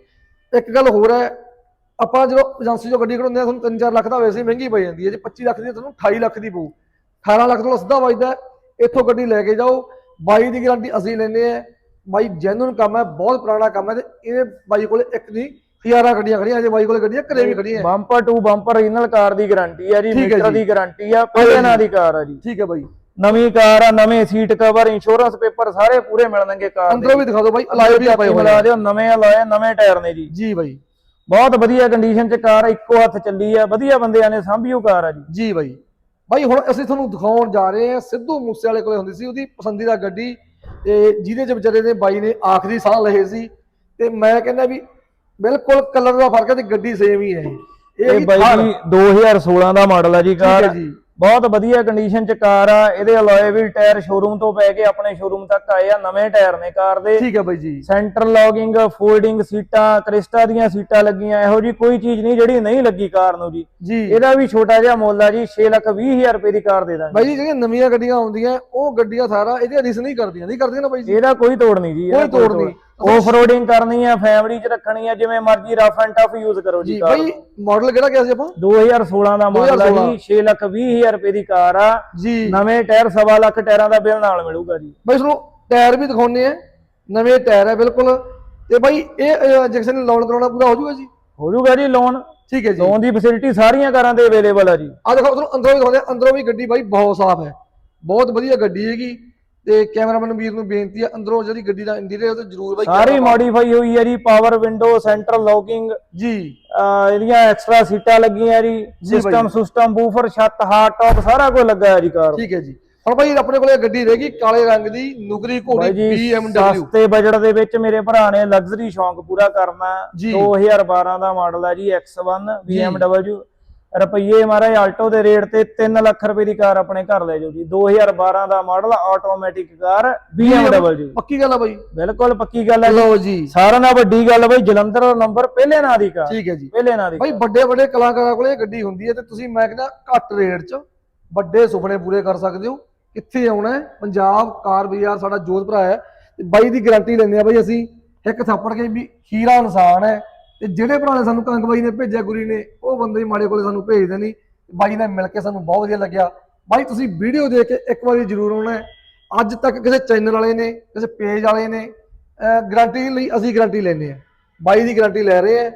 [SPEAKER 1] ਇੱਕ ਗੱਲ ਹੋਰ ਹੈ ਆਪਾਂ ਜਦੋਂ ਏਜੰਸੀ 'ਚੋਂ ਗੱਡੀ ਕਢਾਉਂਦੇ ਆ ਤੁਹਾਨੂੰ 3-4 ਲੱਖ ਦਾ ਵੈਸੇ ਹੀ ਮਹਿੰਗੀ ਪਈ ਜਾਂਦੀ ਹੈ। ਜੇ 25 ਲੱਖ ਦੀ ਹੈ, ਤੁਹਾਨੂੰ 28 ਲੱਖ ਦੀ ਪਊ। 18 ਲੱਖ ਤੋਂ ਸਿੱਧਾ ਵੱਜਦਾ ਇੱਥੋਂ ਗੱਡੀ ਲੈ ਕੇ ਜਾਓ। ਬਾਈ ਦੀ ਗਾਰੰਟੀ ਅਸੀਂ ਲੈਂਦੇ ਆ ਬਾਈ ਜੈਨੂਨ ਕੰਮ ਹੈ ਬਹੁਤ ਪੁਰਾਣਾ ਕੰਮ ਹੈ ਤੇ ਇਹ ਬਾਈ ਕੋਲੇ ਇੱਕ ਨਹੀਂ ਹਜ਼ਾਰਾਂ ਗੱਡੀਆਂ ਖੜੀਆਂ ਜੇ ਬਾਈ ਕੋਲੇ ਗੱਡੀਆਂ ਘਰੇ ਵੀ ਖੜੀਆਂ
[SPEAKER 2] bumper to bumper original car the guarantee ਆ ਜੀ
[SPEAKER 1] ਹੈ
[SPEAKER 2] ਮੀਟਰ। ਦੀ ਗਾਰੰਟੀ ਆ ਪਹਿਲੇ ਨਾਂ ਦੀ ਕਾਰ ਆ ਜੀ।
[SPEAKER 1] ਠੀਕ ਹੈ ਬਾਈ।
[SPEAKER 2] ਨਵੀਂ ਕਾਰ ਆ ਨਵੇਂ ਸੀਟ ਕਵਰ ਇੰਸ਼ੋਰੈਂਸ ਪੇਪਰ ਸਾਰੇ ਪੂਰੇ ਮਿਲਣਗੇ ਕਾਰ ਦੇ।
[SPEAKER 1] ਅੰਦਰੋਂ ਵੀ ਦਿਖਾ ਦਿਓ ਬਾਈ ਅਲਾਈ ਵੀ ਪਏ ਹੋਏ
[SPEAKER 2] ਮਿਲਾ। ਦਿਓ ਨਵੇਂ ਅਲੋਏ ਨਵੇਂ ਟਾਇਰ ਨੇ ਜੀ।
[SPEAKER 1] ਜੀ ਬਾਈ।
[SPEAKER 2] ਬਹੁਤ ਵਧੀਆ ਕੰਡੀਸ਼ਨ ਚ ਕਾਰ ਇੱਕੋ ਹੱਥ ਚੱਲੀ ਆ ਵਧੀਆ ਬੰਦਿਆਂ ਨੇ ਸਾਂਭੀਓ ਕਾਰ ਆ ਜੀ।
[SPEAKER 1] ਜੀ ਬਾਈ। ਬਾਈ ਹੁਣ ਅਸੀਂ ਤੁਹਾਨੂੰ ਦਿਖਾਉਣ ਜਾ ਰਹੇ ਹਾਂ ਸਿੱਧੂ ਮੂਸੇ ਵਾਲੇ ਕੋਲੇ ਹੁੰਦੀ ਸੀ ਉਹਦੀ ਪਸੰਦੀਦਾ ਗੱਡੀ ਤੇ ਜਿਹਦੇ ਚ ਵਿਚਾਰੇ ਨੇ ਬਾਈ ਨੇ ਆਖਰੀ ਸਾਹ ਲਏ ਸੀ ਤੇ ਮੈਂ ਕਹਿੰਦਾ ਵੀ ਬਿਲਕੁਲ ਕਲਰ ਦਾ ਫ਼ਰਕ ਹੈ ਤੇ ਗੱਡੀ ਸੇਮ ਹੀ ਹੈ ਇਹ।
[SPEAKER 2] ਬਾਈ
[SPEAKER 1] ਥਾਰ।
[SPEAKER 2] ਜੀ 2016 ਦਾ ਮਾਡਲ ਆ ਜੀ ਕਾਰ।
[SPEAKER 1] ਜੀ।
[SPEAKER 2] ਬਹੁਤ ਵਧੀਆ ਕੰਡੀਸ਼ਨ ਚ ਕਾਰ ਆ ਇਹਦੇ ਅਲੋਏ ਵੀ ਟਾਇਰ ਸ਼ੋਰੂਮ ਤੋਂ ਪੈ ਕੇ ਆਪਣੇ ਸ਼ੋਰੂਮ ਤੱਕ ਆਏ ਆ ਨਵੇਂ ਟਾਇਰ ਨੇ ਕਾਰ ਦੇ।
[SPEAKER 1] ਠੀਕ ਹੈ ਬਾਈ ਜੀ।
[SPEAKER 2] ਸੈਂਟਰ ਲੌਗਿੰਗ ਫੋਲਡਿੰਗ ਸੀਟਾਂ ਕ੍ਰਿਸਟਾ ਦੀਆਂ ਸੀਟਾਂ ਲੱਗੀਆਂ ਇਹੋ ਜੀ ਕੋਈ ਚੀਜ਼ ਨਹੀਂ ਜਿਹੜੀ ਨਹੀਂ ਲੱਗੀ ਕਾਰ ਨੂੰ ਜੀ। ਇਹਦਾ ਵੀ ਛੋਟਾ ਜਿਹਾ ਮੁੱਲ ਆ ਜੀ 6 ਲੱਖ 20 ਹਜ਼ਾਰ ਰੁਪਏ ਦੀ ਕਾਰ ਦੇ ਦਾਂਗੇ।
[SPEAKER 1] ਬਾਈ ਜੀ ਜਿਹੜੀਆਂ ਨਵੀਆਂ ਗੱਡੀਆਂ ਆਉਂਦੀਆਂ ਉਹ ਗੱਡੀਆਂ ਸਾਰਾ ਇਹਦੇ ਰਿਸ ਨਹੀਂ ਕਰਦੀਆਂ ਨਹੀਂ ਕਰਦੀਆਂ ਨਾ ਬਾਈ ਜੀ?
[SPEAKER 2] ਇਹਦਾ ਕੋਈ ਤੋੜ ਨਹੀਂ ਜੀ
[SPEAKER 1] ਕੋਈ ਤੋੜ ਨਹੀਂ।
[SPEAKER 2] ਆਫ ਰੋਡਿੰਗ ਕਰਨੀ ਆ ਫੈਮਿਲੀ ਚ ਰੱਖਣੀ ਆ ਜਿਵੇਂ ਮਰਜ਼ੀ ਰਫ ਐਂਡ ਟਫ ਯੂਜ਼ ਕਰੋ ਜੀ
[SPEAKER 1] ਜੀ
[SPEAKER 2] ਕਾਰ।
[SPEAKER 1] ਬਾਈ ਮਾਡਲ ਕਿਹੜਾ ਕਿਹਾ ਸੀ ਆਪਾਂ?
[SPEAKER 2] 2016 ਦਾ ਮਾਡਲ ਆ
[SPEAKER 1] 2016
[SPEAKER 2] ਜੀ 6 ਲੱਖ 20 ਹਜ਼ਾਰ ਰੁਪਏ ਦੀ ਕਾਰ ਆ।
[SPEAKER 1] ਜੀ।
[SPEAKER 2] ਨਵੇਂ ਟਾਇਰ ਸਵਾ ਲੱਖ ਟਾਇਰਾਂ ਦਾ ਬਿੱਲ ਨਾਲ ਮਿਲੂਗਾ ਜੀ।
[SPEAKER 1] ਬਾਈ ਤੁਹਾਨੂੰ ਟਾਇਰ ਵੀ ਦਿਖਾਉਣੇ ਆ ਨਵੇਂ ਟਾਇਰ ਹੈ ਬਿਲਕੁਲ। ਤੇ ਬਾਈ ਇਹ ਜੈਕਸਨ ਲਾਉਣ ਕਰਾਉਣਾ ਪੂਰਾ ਹੋ ਜਾਊਗਾ ਜੀ?
[SPEAKER 2] ਹੋ ਜਾਊਗਾ ਜੀ ਲੋਨ
[SPEAKER 1] ਠੀਕ ਹੈ ਜੀ।
[SPEAKER 2] ਲੋਨ ਦੀ ਫੈਸਿਲਿਟੀ ਸਾਰੀਆਂ ਕਾਰਾਂ ਤੇ ਅਵੇਲੇਬਲ ਆ ਜੀ।
[SPEAKER 1] ਆ ਦੇਖੋ ਤੁਹਾਨੂੰ ਅੰਦਰੋਂ ਵੀ ਦਿਖਾਉਂਦੇ ਆ, ਅੰਦਰੋਂ ਵੀ ਗੱਡੀ ਬਾਈ ਬਹੁਤ ਸਾਫ਼ ਹੈ। ਬਹੁਤ ਵਧੀਆ ਗੱਡੀ ਹੈਗੀ। ਤੇ ਕੈਮਰਾਮੈਨ ਵੀਰ ਨੂੰ ਬੇਨਤੀ ਹੈ ਅੰਦਰੋਂ ਜਿਹੜੀ ਗੱਡੀ ਦਾ ਇੰਟੀਰੀਅਰ ਤੇ ਜ਼ਰੂਰ ਬਾਈ
[SPEAKER 2] ਸਾਰੀ ਮੋਡੀਫਾਈ ਹੋਈ ਹੈ ਜੀ ਪਾਵਰ ਵਿੰਡੋ ਸੈਂਟਰਲ ਲੌਕਿੰਗ
[SPEAKER 1] ਜੀ।
[SPEAKER 2] ਇਹਦੀਆਂ ਐਕਸਟਰਾ ਸੀਟਾਂ ਲੱਗੀਆਂ ਜੀ। ਸਿਸਟਮ ਸਿਸਟਮ ਬੂਫਰ ਛੱਤ ਹਾਰਡ ਟੌਪ ਸਾਰਾ ਕੁਝ ਲੱਗਾ ਹੈ ਜੀ ਕਾਰ।
[SPEAKER 1] ਠੀਕ ਹੈ ਜੀ। ਹੁਣ ਬਾਈ ਆਪਣੇ ਕੋਲੇ ਗੱਡੀ ਰਹੇਗੀ ਕਾਲੇ ਰੰਗ ਦੀ ਨੁਕਰੀ ਘੋੜੀ BMW
[SPEAKER 2] ਸਸਤੇ ਬਜਟ ਦੇ ਵਿੱਚ ਮੇਰੇ ਭਰਾ ਨੇ ਲਗਜ਼ਰੀ ਸ਼ੌਂਕ ਪੂਰਾ ਕਰਨਾ
[SPEAKER 1] ਜੀ।
[SPEAKER 2] 2012 ਦਾ ਮਾਡਲ ਹੈ ਜੀ X1 BMW ਰੁਪਈਏ ਮਹਾਰਾਜ ਆਲਟੋ ਦੇ ਰੇਟ ਤੇ 3 ਲੱਖ ਰੁਪਏ ਦੀ ਕਾਰ ਆਪਣੇ ਘਰ ਲੈ ਜਾਓ ਜੀ। 2012 ਦਾ ਮਾਡਲ ਆਟੋਮੈਟਿਕ ਕਾਰ BMW
[SPEAKER 1] ਪੱਕੀ ਗੱਲ ਆ ਬਾਈ।
[SPEAKER 2] ਬਿਲਕੁਲ ਪੱਕੀ ਗੱਲ ਹੈ ਜੀ।
[SPEAKER 1] ਲਓ ਜੀ।
[SPEAKER 2] ਸਾਰਿਆਂ ਨਾਲ ਵੱਡੀ ਗੱਲ ਬਈ ਜਲੰਧਰ ਦਾ ਨੰਬਰ ਪਹਿਲੇ ਨਾਂ ਦੀ ਕਾਰ।
[SPEAKER 1] ਠੀਕ ਹੈ ਜੀ।
[SPEAKER 2] ਪਹਿਲੇ ਨਾਂ ਦੀ
[SPEAKER 1] ਬਾਈ। ਵੱਡੇ ਵੱਡੇ ਕਲਾਕਾਰਾਂ ਕੋਲੇ ਇਹ ਗੱਡੀ ਹੁੰਦੀ ਹੈ ਤੇ ਤੁਸੀਂ ਮੈਂ ਕਹਿੰਦਾ ਘੱਟ ਰੇਟ 'ਚ ਵੱਡੇ ਸੁਪਨੇ ਪੂਰੇ ਕਰ ਸਕਦੇ ਹੋ। ਕਿੱਥੇ ਆਉਣਾ ਹੈ? ਪੰਜਾਬ ਕਾਰ ਬਾਜ਼ਾਰ ਸਾਡਾ ਜੋਧ ਭਰਾ ਹੈ। ਤੇ ਬਾਈ ਦੀ ਗਾਰੰਟੀ ਲੈਂਦੇ ਆ ਬਾਈ ਅਸੀਂ। ਇੱਕ ਥੱਪੜ ਕੇ ਵੀ ਹੀਰਾ ਇਨਸਾਨ ਹੈ। ਤੇ ਜਿਹੜੇ ਭਰਾ ਨੇ ਸਾਨੂੰ ਕੰਗ ਬਾਈ ਨੇ ਭੇਜਿਆ ਗੁਰੀ ਨੇ ਉਹ ਬੰਦੇ ਮਾੜੇ ਕੋਲੇ ਸਾਨੂੰ ਭੇਜਦੇ ਨਹੀਂ। ਬਾਈ ਨਾਲ ਮਿਲ ਕੇ ਸਾਨੂੰ ਬਹੁਤ ਵਧੀਆ ਲੱਗਿਆ। ਬਾਈ ਤੁਸੀਂ ਵੀਡੀਓ ਦੇਖ ਕੇ ਇੱਕ ਵਾਰੀ ਜ਼ਰੂਰ ਆਉਣਾ ਹੈ। ਅੱਜ ਤੱਕ ਕਿਸੇ ਚੈਨਲ ਵਾਲੇ ਨੇ ਕਿਸੇ ਪੇਜ ਵਾਲੇ ਨੇ ਗਾਰੰਟੀ ਲਈ ਅਸੀਂ ਗਾਰੰਟੀ ਲੈਂਦੇ ਆ ਬਾਈ ਦੀ ਗਾਰੰਟੀ ਲੈ ਰਹੇ ਆ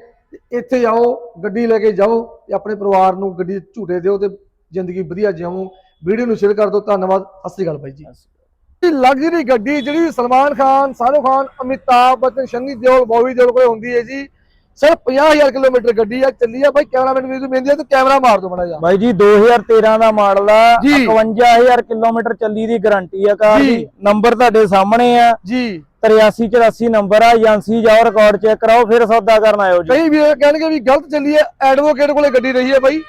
[SPEAKER 1] ਇੱਥੇ ਜਾਓ ਗੱਡੀ ਲੈ ਕੇ ਜਾਓ ਤੇ ਆਪਣੇ ਪਰਿਵਾਰ ਨੂੰ ਗੱਡੀ ਦੇ ਝੂਟੇ ਦਿਓ ਤੇ ਜ਼ਿੰਦਗੀ ਵਧੀਆ ਜਿਉਂ ਵੀਡੀਓ ਨੂੰ ਸ਼ੇਅਰ ਕਰ ਦਿਓ। ਧੰਨਵਾਦ। ਸ਼੍ਰੀ ਅਕਾਲ ਬਾਈ ਜੀ। ਇਹ ਲਗਜ਼ਰੀ ਗੱਡੀ ਜਿਹੜੀ ਸਲਮਾਨ ਖਾਨ ਸ਼ਾਹਰੁਖ ਖਾਨ ਅਮਿਤਾਭ ਬੱਚਨ ਸ਼ਨੀ ਦਿਓਲ ਬੋਬੀ ਦਿਓਲ ਕੋਲ ਹੁੰਦੀ ਹੈ ਜੀ। ਸਿਰਫ 50000 ਕਿਲੋਮੀਟਰ ਗੱਡੀ ਆ ਚੱਲੀ ਆ ਬਾਈ ਕੈਮਰਾਮੈਨ ਨੂੰ ਬੇਨਤੀ ਹੈ ਤੇ ਕੈਮਰਾ ਮਾਰ ਦਿਓ ਮਾੜਾ ਜਿਹਾ।
[SPEAKER 2] ਬਾਈ ਜੀ 2013 ਦਾ ਮਾਡਲ ਆ
[SPEAKER 1] ਜੀ।
[SPEAKER 2] 51000 ਕਿਲੋਮੀਟਰ ਚੱਲੀ ਦੀ ਗਾਰੰਟੀ ਆ ਕਾਰ
[SPEAKER 1] ਜੀ।
[SPEAKER 2] ਦੀ ਨੰਬਰ ਤੁਹਾਡੇ ਸਾਹਮਣੇ ਆ।
[SPEAKER 1] ਜੀ।
[SPEAKER 2] 83 84 ਨੰਬਰ ਆ ਏਜੰਸੀ ਜਾਓ ਰਿਕਾਰਡ ਚੈੱਕ ਕਰਾਓ ਫਿਰ ਸੌਦਾ ਕਰਨ ਆਇਓ ਜੀ।
[SPEAKER 1] ਕਈ ਵੀਰ ਕਹਿਣਗੇ ਵੀ ਗਲਤ ਚੱਲੀ ਹੈ ਐਡਵੋਕੇਟ ਕੋਲੇ ਗੱਡੀ ਰਹੀ ਹੈ ਬਾਈ।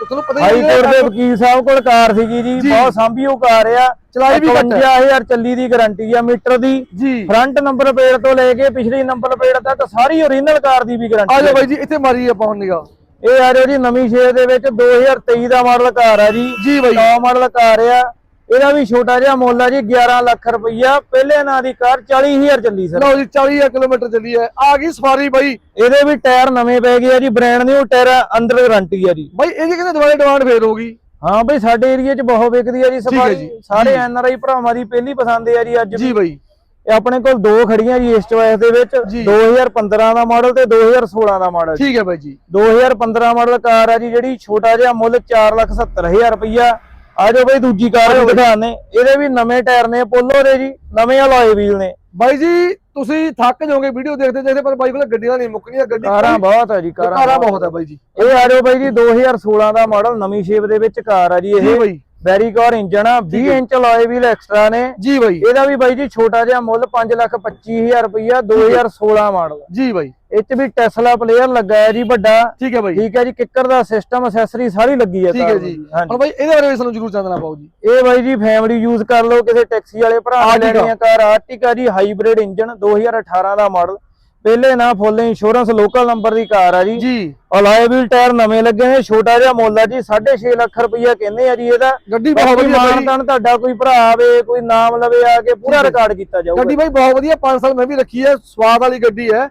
[SPEAKER 1] ਤੁਹਾਨੂੰ ਪਤਾ ਹੀ
[SPEAKER 2] ਹਾਈ ਕੋਰਟ ਦੇ ਵਕੀਲ ਸਾਹਿਬ ਕੋਲ ਕਾਰ ਸੀਗੀ ਜੀ। ਬਹੁਤ ਸਾਂਭੀ ਉਹ ਕਾਰ ਆ।
[SPEAKER 1] ਚਲਾਈ ਵੀ ਘੱਟ ਹੈ।
[SPEAKER 2] 51000 ਚੱਲੀ ਦੀ ਗਾਰੰਟੀ ਆ ਮੀਟਰ ਦੀ।
[SPEAKER 1] ਜੀ।
[SPEAKER 2] ਫਰੰਟ ਨੰਬਰ ਪਲੇਟ ਤੋਂ ਲੈ ਕੇ ਪਿਛਲੀ ਨੰਬਰ ਪਲੇਟ ਤੱਕ ਸਾਰੀ ਓਰੀਜਨਲ ਕਾਰ ਦੀ ਵੀ
[SPEAKER 1] ਆ
[SPEAKER 2] ਗਾਰੰਟੀ
[SPEAKER 1] ਜਾਓ ਬਾਈ ਜੀ ਇੱਥੇ ਮਾਰੀ ਆਪਾਂ ਹੁਣ ਨਿਗਾ
[SPEAKER 2] ਇਹ ਆ ਜਾਓ ਜੀ ਨਵੀਂ ਸ਼ੇਰ ਦੇ ਵਿੱਚ 2023 ਦਾ ਮਾਡਲ ਕਾਰ ਆ ਜੀ।
[SPEAKER 1] ਜੀ ਬਾਈ।
[SPEAKER 2] ਨੌ ਮਾਡਲ ਕਾਰ ਆ। ਇਹਦਾ ਵੀ ਛੋਟਾ ਜਿਹਾ ਮੁੱਲ ਆ ਜੀ 11 ਲੱਖ ਰੁਪਈਆ। ਪਹਿਲੇ ਨਾਂ ਦੀ ਕਾਰ 40000 ਚੱਲੀ ਸਰ।
[SPEAKER 1] ਲਓ ਜੀ 40000 ਕਿਲੋਮੀਟਰ ਚੱਲੀ ਹੈ। ਆ ਗਈ ਸਫਾਰੀ ਬਾਈ।
[SPEAKER 2] ਇਹਦੇ ਵੀ ਟਾਇਰ ਨਵੇਂ ਪੈ ਗਏ ਆ ਜੀ ਬ੍ਰਾਂਡ ਨਿਊ ਟਾਇਰ ਅੰਦਰ ਗਾਰੰਟੀ ਆ ਜੀ।
[SPEAKER 1] ਬਾਈ ਇਹਦੀ ਕਹਿੰਦੇ ਦੁਬਾਰਾ ਡਿਮਾਂਡ ਫੇਰ ਹੋਗੀ
[SPEAKER 2] ਹਾਂ ਬਈ ਸਾਡੇ ਏਰੀਆ 'ਚ ਬਹੁਤ ਵਿਕਦੀ ਆ ਜੀ ਸਫਾਰੀ ਸਾਰੇ। ਐਨ ਆਰ ਆਈ ਭਰਾਵਾਂ ਦੀ ਪਹਿਲੀ ਪਸੰਦ ਆ ਜੀ ਅੱਜ
[SPEAKER 1] ਜੀ। ਬਾਈ।
[SPEAKER 2] ਇਹ ਆਪਣੇ ਕੋਲ ਦੋ ਖੜੀਆਂ ਜੀ ਇਸ ਚੋਇਸ ਦੇ ਵਿੱਚ।
[SPEAKER 1] ਜੀ।
[SPEAKER 2] 2015 ਦਾ ਮਾਡਲ ਤੇ 2016 ਦਾ ਮਾਡਲ
[SPEAKER 1] ਠੀਕ ਹੈ ਬਾਈ ਜੀ।
[SPEAKER 2] 2015 ਮਾਡਲ ਕਾਰ ਆ ਜੀ ਜਿਹੜੀ ਛੋਟਾ ਜਿਹਾ ਮੁੱਲ 470000 ਰੁਪਈਆ। ਆ ਜਾਓ ਬਈ ਦੂਜੀ ਕਾਰ ਵੀ ਦਿਖਾਣੇ ਇਹਦੇ ਵੀ ਨਵੇਂ ਟਾਇਰ ਨੇ ਪੋਲੋ ਦੇ ਜੀ ਨਵੇਂ ਅਲੋਏ ਵੀਲ ਨੇ।
[SPEAKER 1] ਬਾਈ ਜੀ ਤੁਸੀਂ ਥੱਕ ਜਾਓਗੇ ਵੀਡੀਓ ਦੇਖਦੇ ਦੇਖਦੇ ਪਰ ਬਾਈ ਕੋਲ ਗੱਡੀਆਂ ਨਹੀਂ ਮੁੱਕਣੀਆਂ ਗੱਡੀ
[SPEAKER 2] ਕਾਰਾਂ ਬਹੁਤ ਆ ਜੀ ਕਾਰਾਂ
[SPEAKER 1] ਬਹੁਤ ਹੈ ਬਾਈ ਜੀ।
[SPEAKER 2] ਇਹ ਆ ਜਾਓ ਬਾਈ ਜੀ 2016 ਦਾ ਮਾਡਲ ਨਵੀਂ ਸ਼ੇਪ ਦੇ ਵਿੱਚ ਕਾਰ ਆ ਜੀ
[SPEAKER 1] ਜੀ
[SPEAKER 2] ਇਹ
[SPEAKER 1] ਬਾਈ।
[SPEAKER 2] ਵੈਰੀਕੋਰ ਇੰਜਨ ਆ 20 ਇੰਚ ਅਲੋਏ ਵੀਲ ਐਕਸਟਰਾ ਨੇ।
[SPEAKER 1] ਜੀ ਬਾਈ।
[SPEAKER 2] ਇਹਦਾ ਵੀ ਬਾਈ ਜੀ ਛੋਟਾ ਜਿਹਾ ਮੁੱਲ 525000 ਰੁਪਈਆ 2016 ਮਾਡਲ।
[SPEAKER 1] ਜੀ ਬਾਈ।
[SPEAKER 2] ਇਹ ਚ ਵੀ ਟੈਸਲਾ ਪਲੇਅਰ ਲੱਗਾ ਹੈ ਜੀ ਵੱਡਾ।
[SPEAKER 1] ਠੀਕ ਹੈ ਬਾਈ।
[SPEAKER 2] ਠੀਕ ਹੈ ਜੀ ਕਿੱਕਰ ਦਾ ਸਿਸਟਮ ਅਸੈਸਰੀ ਸਾਰੀ ਲੱਗੀ ਹੈ
[SPEAKER 1] ਠੀਕ ਹੈ ਜੀ। ਹੁਣ ਬਾਈ ਇਹਦੇ ਬਾਰੇ ਸਾਨੂੰ ਜ਼ਰੂਰ ਚਾਨਣਾ ਪਾਓ ਜੀ।
[SPEAKER 2] ਇਹ ਬਾਈ ਜੀ ਫੈਮਿਲੀ ਯੂਜ਼ ਕਰ ਲਓ ਕਿਸੇ ਟੈਕਸੀ ਵਾਲੇ ਭਰਾ ਨੇ। ਲੈਣੀ ਆ। ਕਾਰ। ਆਰਟਿਕਾ ਜੀ ਹਾਈਬ੍ਰਿਡ ਇੰਜਨ 2018 ਦਾ ਮਾਡਲ। ਪਹਿਲੇ ਨਾ ਫੁੱਲ ਇੰਸ਼ੋਰੈਂਸ ਲੋਕਲ ਨੰਬਰ ਦੀ ਕਾਰ ਆ ਜੀ।
[SPEAKER 1] ਜੀ।
[SPEAKER 2] ਅਲਾਏ ਵੀਲ ਟਾਇਰ ਨਵੇਂ ਲੱਗੇ ਨੇ ਛੋਟਾ ਜਿਹਾ ਮੁੱਲ ਆ ਜੀ 6.5 ਲੱਖ ਰੁਪਈਆ ਕਹਿੰਦੇ ਆ ਜੀ ਇਹਦਾ।
[SPEAKER 1] ਗੱਡੀ ਬਹੁਤ ਵਧੀਆ
[SPEAKER 2] ਮਾਨਤਾਨ ਤੁਹਾਡਾ ਕੋਈ ਭਰਾ ਆਵੇ ਕੋਈ ਨਾਮ ਲਵੇ ਆ ਕੇ ਪੂਰਾ। ਰਿਕਾਰਡ ਕੀਤਾ ਜਾਊਗਾ।
[SPEAKER 1] ਗੱਡੀ ਬਾਈ ਬਹੁਤ ਵਧੀਆ 5 ਸਾਲ ਮੈਂ ਵੀ ਰੱਖੀ ਹੈ ਸਵਾਦ ਵਾਲੀ ਗੱਡੀ ਹੈ।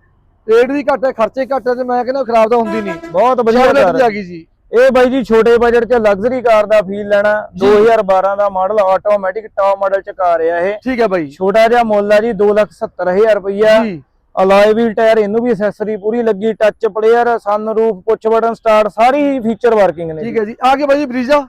[SPEAKER 1] ਰੇਟ ਵੀ ਘੱਟ ਹੈ ਖਰਚੇ ਘੱਟ ਹੈ ਤੇ ਮੈਂ ਕਹਿੰਦਾ ਖਰਾਬ ਤਾਂ ਹੁੰਦੀ ਨਹੀਂ।
[SPEAKER 2] ਬਹੁਤ ਵਧੀਆ ਕਾਰ ਆ।
[SPEAKER 1] ਆ ਗਈ ਜੀ।
[SPEAKER 2] ਇਹ ਬਾਈ ਜੀ ਛੋਟੇ ਬਜਟ 'ਚ ਲਗਜ਼ਰੀ ਕਾਰ ਦਾ ਫੀਲ ਲੈਣਾ 2012 ਦਾ ਮਾਡਲ ਆਟੋਮੈਟਿਕ ਟੌਪ ਮਾਡਲ 'ਚ ਕਾਰ ਆ ਇਹ।
[SPEAKER 1] ਠੀਕ ਹੈ ਬਾਈ।
[SPEAKER 2] ਛੋਟਾ ਜਿਹਾ ਮੁੱਲ ਆ ਜੀ 270000 ਰੁਪਈਆ।
[SPEAKER 1] ਜੀ।
[SPEAKER 2] ਅਲਾਈ ਵੀਲ ਟਾਇਰ ਇਹਨੂੰ ਵੀ ਐਕਸੈਸਰੀ ਪੂਰੀ ਲੱਗੀ touch player sunroof push button start ਸਾਰੀ ਫੀਚਰ ਵਰਕਿੰਗ ਨੇ
[SPEAKER 1] ਠੀਕ ਹੈ ਜੀ। ਆ ਕੇ ਜੀ ਬਰੀਜਾ।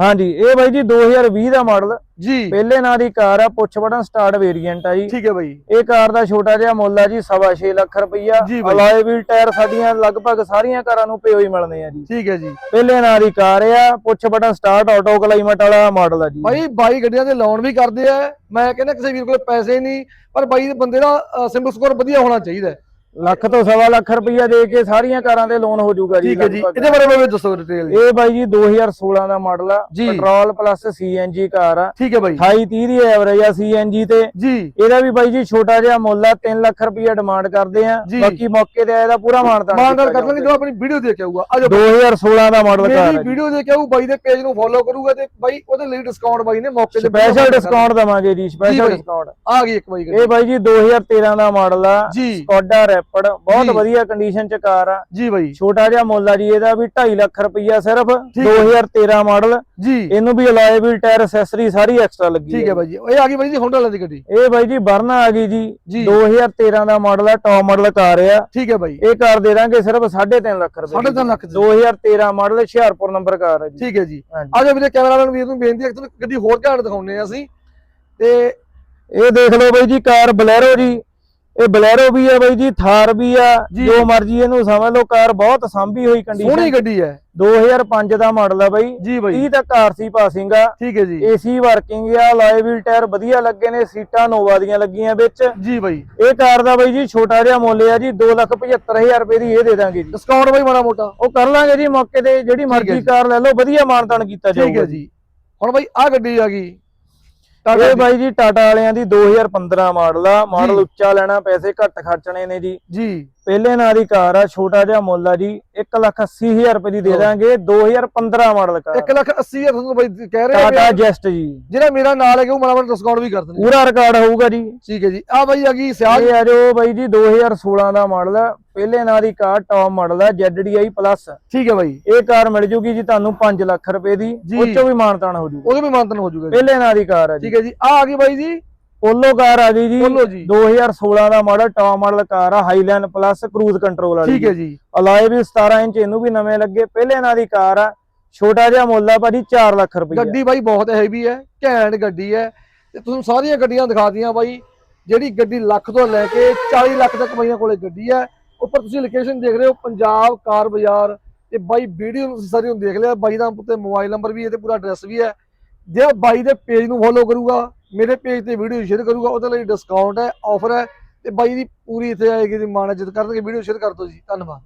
[SPEAKER 2] ਹਾਂਜੀ ਇਹ ਬਾਈ ਜੀ 2020 ਦਾ ਮਾਡਲ।
[SPEAKER 1] ਜੀ।
[SPEAKER 2] ਪਹਿਲੇ ਨਾਂ ਦੀ ਕਾਰ ਆ ਪੁੱਛ ਬਟਨ ਸਟਾਰਟ ਵੇਰੀਐਂਟ ਆ ਜੀ।
[SPEAKER 1] ਠੀਕ ਹੈ ਬਾਈ।
[SPEAKER 2] ਇਹ ਕਾਰ ਦਾ ਛੋਟਾ ਜਿਹਾ ਮੁੱਲ ਆ ਜੀ 6.5 ਲੱਖ ਰੁਪਈਆ। ਅਲਾਈ ਵੀਲ ਟਾਇਰ ਸਾਡੀਆਂ ਲਗਭਗ ਸਾਰੀਆਂ ਕਾਰਾਂ ਨੂੰ ਪਿਓ ਹੀ ਮਿਲਦੇ ਆ ਜੀ।
[SPEAKER 1] ਠੀਕ ਹੈ ਜੀ।
[SPEAKER 2] ਪਹਿਲੇ ਨਾਂ ਦੀ ਕਾਰ ਆ push button start auto climate ਵਾਲਾ ਮਾਡਲ ਆ ਜੀ।
[SPEAKER 1] ਬਾਈ ਬਾਈ ਗੱਡੀਆਂ ਦੇ ਲੋਨ ਵੀ ਕਰਦੇ ਆ। ਮੈਂ ਕਹਿੰਦਾ ਕਿਸੇ ਵੀਰ ਕੋਲ ਪੈਸੇ ਨਹੀਂ ਪਰ ਬਾਈ ਦੇ ਬੰਦੇ ਦਾ ਸਿੰਬਲ ਸਕੋਰ ਵਧੀਆ ਹੋਣਾ ਚਾਹੀਦਾ।
[SPEAKER 2] ਲੱਖ ਤੋਂ ਸਵਾ ਲੱਖ ਰੁਪਈਆ ਦੇ ਕੇ ਸਾਰੀਆਂ ਕਾਰਾਂ ਤੇ ਲੋਨ ਹੋ ਜਾਊਗਾ ਜੀ
[SPEAKER 1] ਠੀਕ ਹੈ ਜੀ।
[SPEAKER 2] ਲਗਭਗ।
[SPEAKER 1] ਇਹਦੇ ਬਾਰੇ ਬਾਈ ਦੱਸੋ ਡਿਟੇਲ
[SPEAKER 2] ਇਹ ਬਾਈ ਜੀ 2016 ਦਾ ਮਾਡਲ ਆ।
[SPEAKER 1] ਜੀ।
[SPEAKER 2] ਪੈਟਰੋਲ ਪਲੱਸ ਸੀਐਨਜੀ ਕਾਰ ਆ।
[SPEAKER 1] ਠੀਕ ਹੈ ਬਾਈ।
[SPEAKER 2] 28 30 ਦੀ ਐਵਰੇਜ ਆ ਸੀਐਨਜੀ ਤੇ।
[SPEAKER 1] ਜੀ।
[SPEAKER 2] ਇਹਦਾ ਵੀ ਬਾਈ ਜੀ ਛੋਟਾ ਜਿਹਾ ਮੁੱਲ ਆ 3 ਲੱਖ ਰੁਪਈਆ ਡਿਮਾਂਡ ਕਰਦੇ ਆ।
[SPEAKER 1] ਜੀ।
[SPEAKER 2] ਬਾਕੀ ਮੌਕੇ ਤੇ ਇਹਦਾ ਪੂਰਾ ਮਾਨਤਾਨ
[SPEAKER 1] ਮਾਨਦਾਰ ਕਰ ਲਾਂਗੇ ਜੋ ਆਪਣੀ ਵੀਡੀਓ ਦੇਖ ਕੇ ਆਊਗਾ ਆ ਜਾਓ
[SPEAKER 2] 2016 ਦਾ ਮਾਡਲ ਕਾਰ
[SPEAKER 1] ਮੇਰੀ
[SPEAKER 2] ਆ
[SPEAKER 1] ਵੀਡੀਓ ਦੇਖ ਕੇ ਆਊ ਬਾਈ ਦੇ ਪੇਜ ਨੂੰ ਫੋਲੋ ਕਰੂਗਾ ਤੇ ਬਾਈ ਉਹਦੇ ਲਈ ਡਿਸਕਾਊਂਟ ਬਾਈ ਨੇ ਮੌਕੇ ਤੇ
[SPEAKER 2] ਸਪੈਸ਼ਲ ਡਿਸਕਾਊਂਟ ਦਵਾਂਗੇ ਜੀ
[SPEAKER 1] ਜੀ
[SPEAKER 2] ਸਪੈਸ਼ਲ
[SPEAKER 1] ਬਾਈ।
[SPEAKER 2] ਡਿਸਕਾਊਂਟ
[SPEAKER 1] ਆ ਗਈ ਇੱਕ ਬਾਈ
[SPEAKER 2] ਇਹ ਬਾਈ ਜੀ 2013 ਦਾ ਮਾਡਲ ਆ।
[SPEAKER 1] ਜੀ।
[SPEAKER 2] ਸਕੋਡਾ ਰੈਪਡ ਬਹੁਤ
[SPEAKER 1] ਜੀ।
[SPEAKER 2] ਵਧੀਆ ਕੰਡੀਸ਼ਨ ਚ ਕਾਰ ਆ।
[SPEAKER 1] ਜੀ ਬਾਈ।
[SPEAKER 2] ਛੋਟਾ ਜਿਹਾ ਮੁੱਲ ਆ ਜੀ ਇਹਦਾ ਵੀ 2.5 ਲੱਖ ਰੁਪਈਆ ਸਿਰਫ
[SPEAKER 1] ਠੀਕ ਹੈ।
[SPEAKER 2] 2013 ਮਾਡਲ।
[SPEAKER 1] ਜੀ।
[SPEAKER 2] ਇਹਨੂੰ ਵੀ ਅਲਾਏ ਵੀਲ ਟਾਇਰ ਐਕਸੈਸਰੀ ਸਾਰੀ ਐਕਸਟਰਾ ਲੱਗੀ
[SPEAKER 1] ਠੀਕ ਹੈ ਬਾਈ ਜੀ। ਇਹ ਆ ਗਈ ਬਾਈ ਜੀ ਹੋਂਡਾ ਵਾਲੀ ਦੀ ਗੱਡੀ?
[SPEAKER 2] ਇਹ ਬਾਈ ਜੀ ਵਰਨਾ ਆ ਗਈ ਜੀ।
[SPEAKER 1] ਜੀ।
[SPEAKER 2] 2013 ਦਾ ਮਾਡਲ ਆ ਟੌਪ ਮਾਡਲ ਕਾਰ ਆ।
[SPEAKER 1] ਠੀਕ ਹੈ ਬਾਈ।
[SPEAKER 2] ਇਹ ਕਾਰ ਦੇ ਦਾਂਗੇ ਸਿਰਫ 3.5 ਲੱਖ ਰੁਪਏ
[SPEAKER 1] ਸਾਢੇ ਤਿੰਨ ਲੱਖ ਦੀ।
[SPEAKER 2] 2013 ਮਾਡਲ ਹੁਸ਼ਿਆਰਪੁਰ ਨੰਬਰ ਕਾਰ ਹੈ ਜੀ।
[SPEAKER 1] ਠੀਕ ਹੈ ਜੀ।
[SPEAKER 2] ਹਾਂਜੀ।
[SPEAKER 1] ਆ ਜਾ ਵੀਰੇ ਕੈਮਰਾਮੈਨ ਵੀਰ ਨੂੰ ਬੇਨਤੀ ਹੈ ਕਿ ਤੁਹਾਨੂੰ ਗੱਡੀ ਹੋਰ ਘਾਟ ਦਿਖਾਉਂਦੇ ਆ ਅਸੀਂ। ਤੇ
[SPEAKER 2] ਇਹ ਦੇਖ ਲਓ ਬਾਈ ਜੀ ਕਾਰ ਬਲੈਰੋ ਜੀ। ਇਹ ਬਲੈਰੋ ਵੀ ਆ ਬਾਈ ਜੀ ਥਾਰ ਵੀ ਆ
[SPEAKER 1] ਜੀ।
[SPEAKER 2] ਮਰਜ਼ੀ ਇਹਨੂੰ ਸਮਝ ਲਓ ਕਾਰ ਬਹੁਤ ਸਾਂਭੀ ਹੋਈ
[SPEAKER 1] ਸੋਹਣੀ
[SPEAKER 2] ਕੰਡੀਸ਼ਨ
[SPEAKER 1] ਗੱਡੀ ਹੈ।
[SPEAKER 2] 2005 ਦਾ ਮਾਡਲ ਆ ਬਾਈ।
[SPEAKER 1] ਜੀ ਬਾਈ।
[SPEAKER 2] 30 ਤੱਕ ਆਰਸੀ ਪਾਸਿੰਗ ਆ।
[SPEAKER 1] ਠੀਕ ਹੈ ਜੀ।
[SPEAKER 2] ਏਸੀ ਵਰਕਿੰਗ ਆ ਅਲਾਈ ਵੀਲ ਟਾਇਰ ਵਧੀਆ ਲੱਗੇ ਨੇ ਸੀਟਾਂ ਨੋਵਾ ਦੀਆਂ ਲੱਗੀਆਂ ਵਿੱਚ।
[SPEAKER 1] ਜੀ ਬਾਈ।
[SPEAKER 2] ਇਹ ਕਾਰ ਦਾ ਬਾਈ ਜੀ ਛੋਟਾ ਜਿਹਾ ਮੁੱਲ ਆ ਜੀ 275000 ਰੁਪਏ ਦੀ ਇਹ ਦੇ ਦਾਂਗੇ ਜੀ।
[SPEAKER 1] ਡਿਸਕਾਊਂਟ ਬਾਈ ਮਾੜਾ ਮੋਟਾ।
[SPEAKER 2] ਉਹ ਕਰ ਲਾਂਗੇ ਜੀ ਮੌਕੇ ਤੇ ਜਿਹੜੀ ਮਰਜ਼ੀ। ਕਾਰ ਲੈ ਲਓ ਵਧੀਆ ਮਾਨਤਾਨ ਕੀਤਾ
[SPEAKER 1] ਠੀਕ ਹੈ
[SPEAKER 2] ਜਾਊਗਾ
[SPEAKER 1] ਜੀ। ਹੁਣ ਬਾਈ ਆ ਗੱਡੀ ਆ ਗਈ।
[SPEAKER 2] ਇਹ। ਬਾਈ ਜੀ ਟਾਟਾ ਵਾਲਿਆਂ ਦੀ 2015 ਮਾਡਲ ਆ ਮਾਡਲ। ਉੱਚਾ ਲੈਣਾ ਪੈਸੇ ਘੱਟ ਖਰਚਣੇ ਨੇ ਜੀ
[SPEAKER 1] ਜੀ
[SPEAKER 2] ਪਹਿਲੇ ਨਾਂ ਦੀ ਕਾਰ ਆ ਛੋਟਾ ਜਿਹਾ ਮੁੱਲ ਆ ਜੀ 180000 ਰੁਪਏ ਦੀ ਦੇ। ਦਾਂਗੇ 2015 ਮਾਡਲ ਕਾਰ।
[SPEAKER 1] 1 ਲੱਖ 80 ਹਜ਼ਾਰ ਤੁਹਾਨੂੰ ਬਾਈ ਕਹਿ ਰਹੇ ਆ
[SPEAKER 2] ਟਾਟਾ ਜੈਸਟ ਜੀ।
[SPEAKER 1] ਜਿਹੜਾ ਮੇਰਾ ਨਾਲ ਹੈ ਕਿ ਉਹ ਮਾੜਾ ਡਿਸਕਾਊਂਟ ਵੀ ਕਰ ਦਿੰਦੇ
[SPEAKER 2] ਪੂਰਾ ਰਿਕਾਰਡ ਹੋਊਗਾ ਜੀ।
[SPEAKER 1] ਠੀਕ ਹੈ ਜੀ। ਆ ਬਾਈ ਆ ਗਈ ਸਿਆਜ
[SPEAKER 2] ਇਹ ਆ ਜੋ ਬਾਈ ਜੀ 2016 ਦਾ ਮਾਡਲ ਆ। ਪਹਿਲੇ ਨਾਂ ਦੀ ਕਾਰ ਟੌਪ ਮਾਡਲ ਆ ZDI ਪਲੱਸ
[SPEAKER 1] ਠੀਕ ਹੈ ਬਾਈ।
[SPEAKER 2] ਇਹ ਕਾਰ ਮਿਲ ਜੂਗੀ ਜੀ ਤੁਹਾਨੂੰ 5 ਲੱਖ ਰੁਪਏ ਦੀ। ਉਹ ਚੋਂ ਵੀ ਮਾਨਤਾਨ ਹੋ ਜੂਗਾ।
[SPEAKER 1] ਉਹਦੇ ਵੀ ਮੰਤਨ ਹੋ ਜਾਊਗਾ ਜੀ।
[SPEAKER 2] ਪਹਿਲੇ ਨਾਂ ਦੀ ਕਾਰ ਆ ਜੀ।
[SPEAKER 1] ਠੀਕ ਹੈ ਜੀ। ਆ ਆ ਗਈ ਬਾਈ ਜੀ
[SPEAKER 2] ਪੋਲੋ ਕਾਰ ਆ ਜੀ
[SPEAKER 1] ਜੀ।
[SPEAKER 2] 2016 ਦਾ ਮਾਡਲ ਟੌਪ ਮਾਡਲ ਕਾਰ ਆ ਹਾਈਲੈਂਡ ਪਲੱਸ ਕਰੂਜ਼ ਕੰਟਰੋਲ ਵਾਲੀ
[SPEAKER 1] ਠੀਕ ਹੈ ਜੀ।
[SPEAKER 2] ਅਲਾਏ ਵੀ 17 ਇੰਚ ਇਹਨੂੰ ਵੀ ਨਵੇਂ ਲੱਗੇ। ਪਹਿਲੇ ਨਾਂ ਦੀ ਕਾਰ ਆ। ਛੋਟਾ ਜਿਹਾ ਮੁੱਲ ਆ ਭਾਜੀ 4 ਲੱਖ ਰੁਪਏ
[SPEAKER 1] ਗੱਡੀ ਬਾਈ ਬਹੁਤ ਹੈਵੀ ਹੈ ਘੈਂਟ ਗੱਡੀ ਹੈ। ਤੇ ਤੁਹਾਨੂੰ ਸਾਰੀਆਂ ਗੱਡੀਆਂ ਦਿਖਾਤੀਆਂ ਬਾਈ ਜਿਹੜੀ ਗੱਡੀ ਲੱਖ ਤੋਂ ਲੈ ਕੇ 40 ਲੱਖ ਤੱਕ ਬਾਈਆਂ ਕੋਲੇ ਗੱਡੀ ਹੈ। ਉੱਪਰ ਤੁਸੀਂ ਲੋਕੇਸ਼ਨ ਦੇਖ ਰਹੇ ਹੋ ਪੰਜਾਬ ਕਾਰ ਬਾਜ਼ਾਰ। ਤੇ ਬਾਈ ਵੀਡੀਓ ਨੂੰ ਸਾਰੀ ਨੂੰ ਦੇਖ ਲਿਆ ਬਾਈ ਦਾ ਉੱਤੇ ਮੋਬਾਈਲ ਨੰਬਰ ਵੀ ਹੈ ਤੇ ਪੂਰਾ ਐਡਰੈਸ ਵੀ ਹੈ। ਜੇ ਬਾਈ ਦੇ ਪੇਜ ਨੂੰ ਫੋਲੋ ਕਰੂਗਾ ਮੇਰੇ ਪੇਜ ਤੇ ਵੀਡੀਓ ਸ਼ੇਅਰ ਕਰੂਗਾ, ਉਹਦੇ ਲਈ ਡਿਸਕਾਊਂਟ ਹੈ ਆਫਰ ਹੈ, ਤੇ ਬਾਈ ਦੀ ਪੂਰੀ ਇੱਥੇ ਆਏਗੀ ਦੀ ਮਾਣ ਇੱਜ਼ਤ ਕਰਨਗੇ ਵੀਡੀਓ ਸ਼ੇਅਰ ਕਰ ਦਿਓ ਜੀ, ਧੰਨਵਾਦ।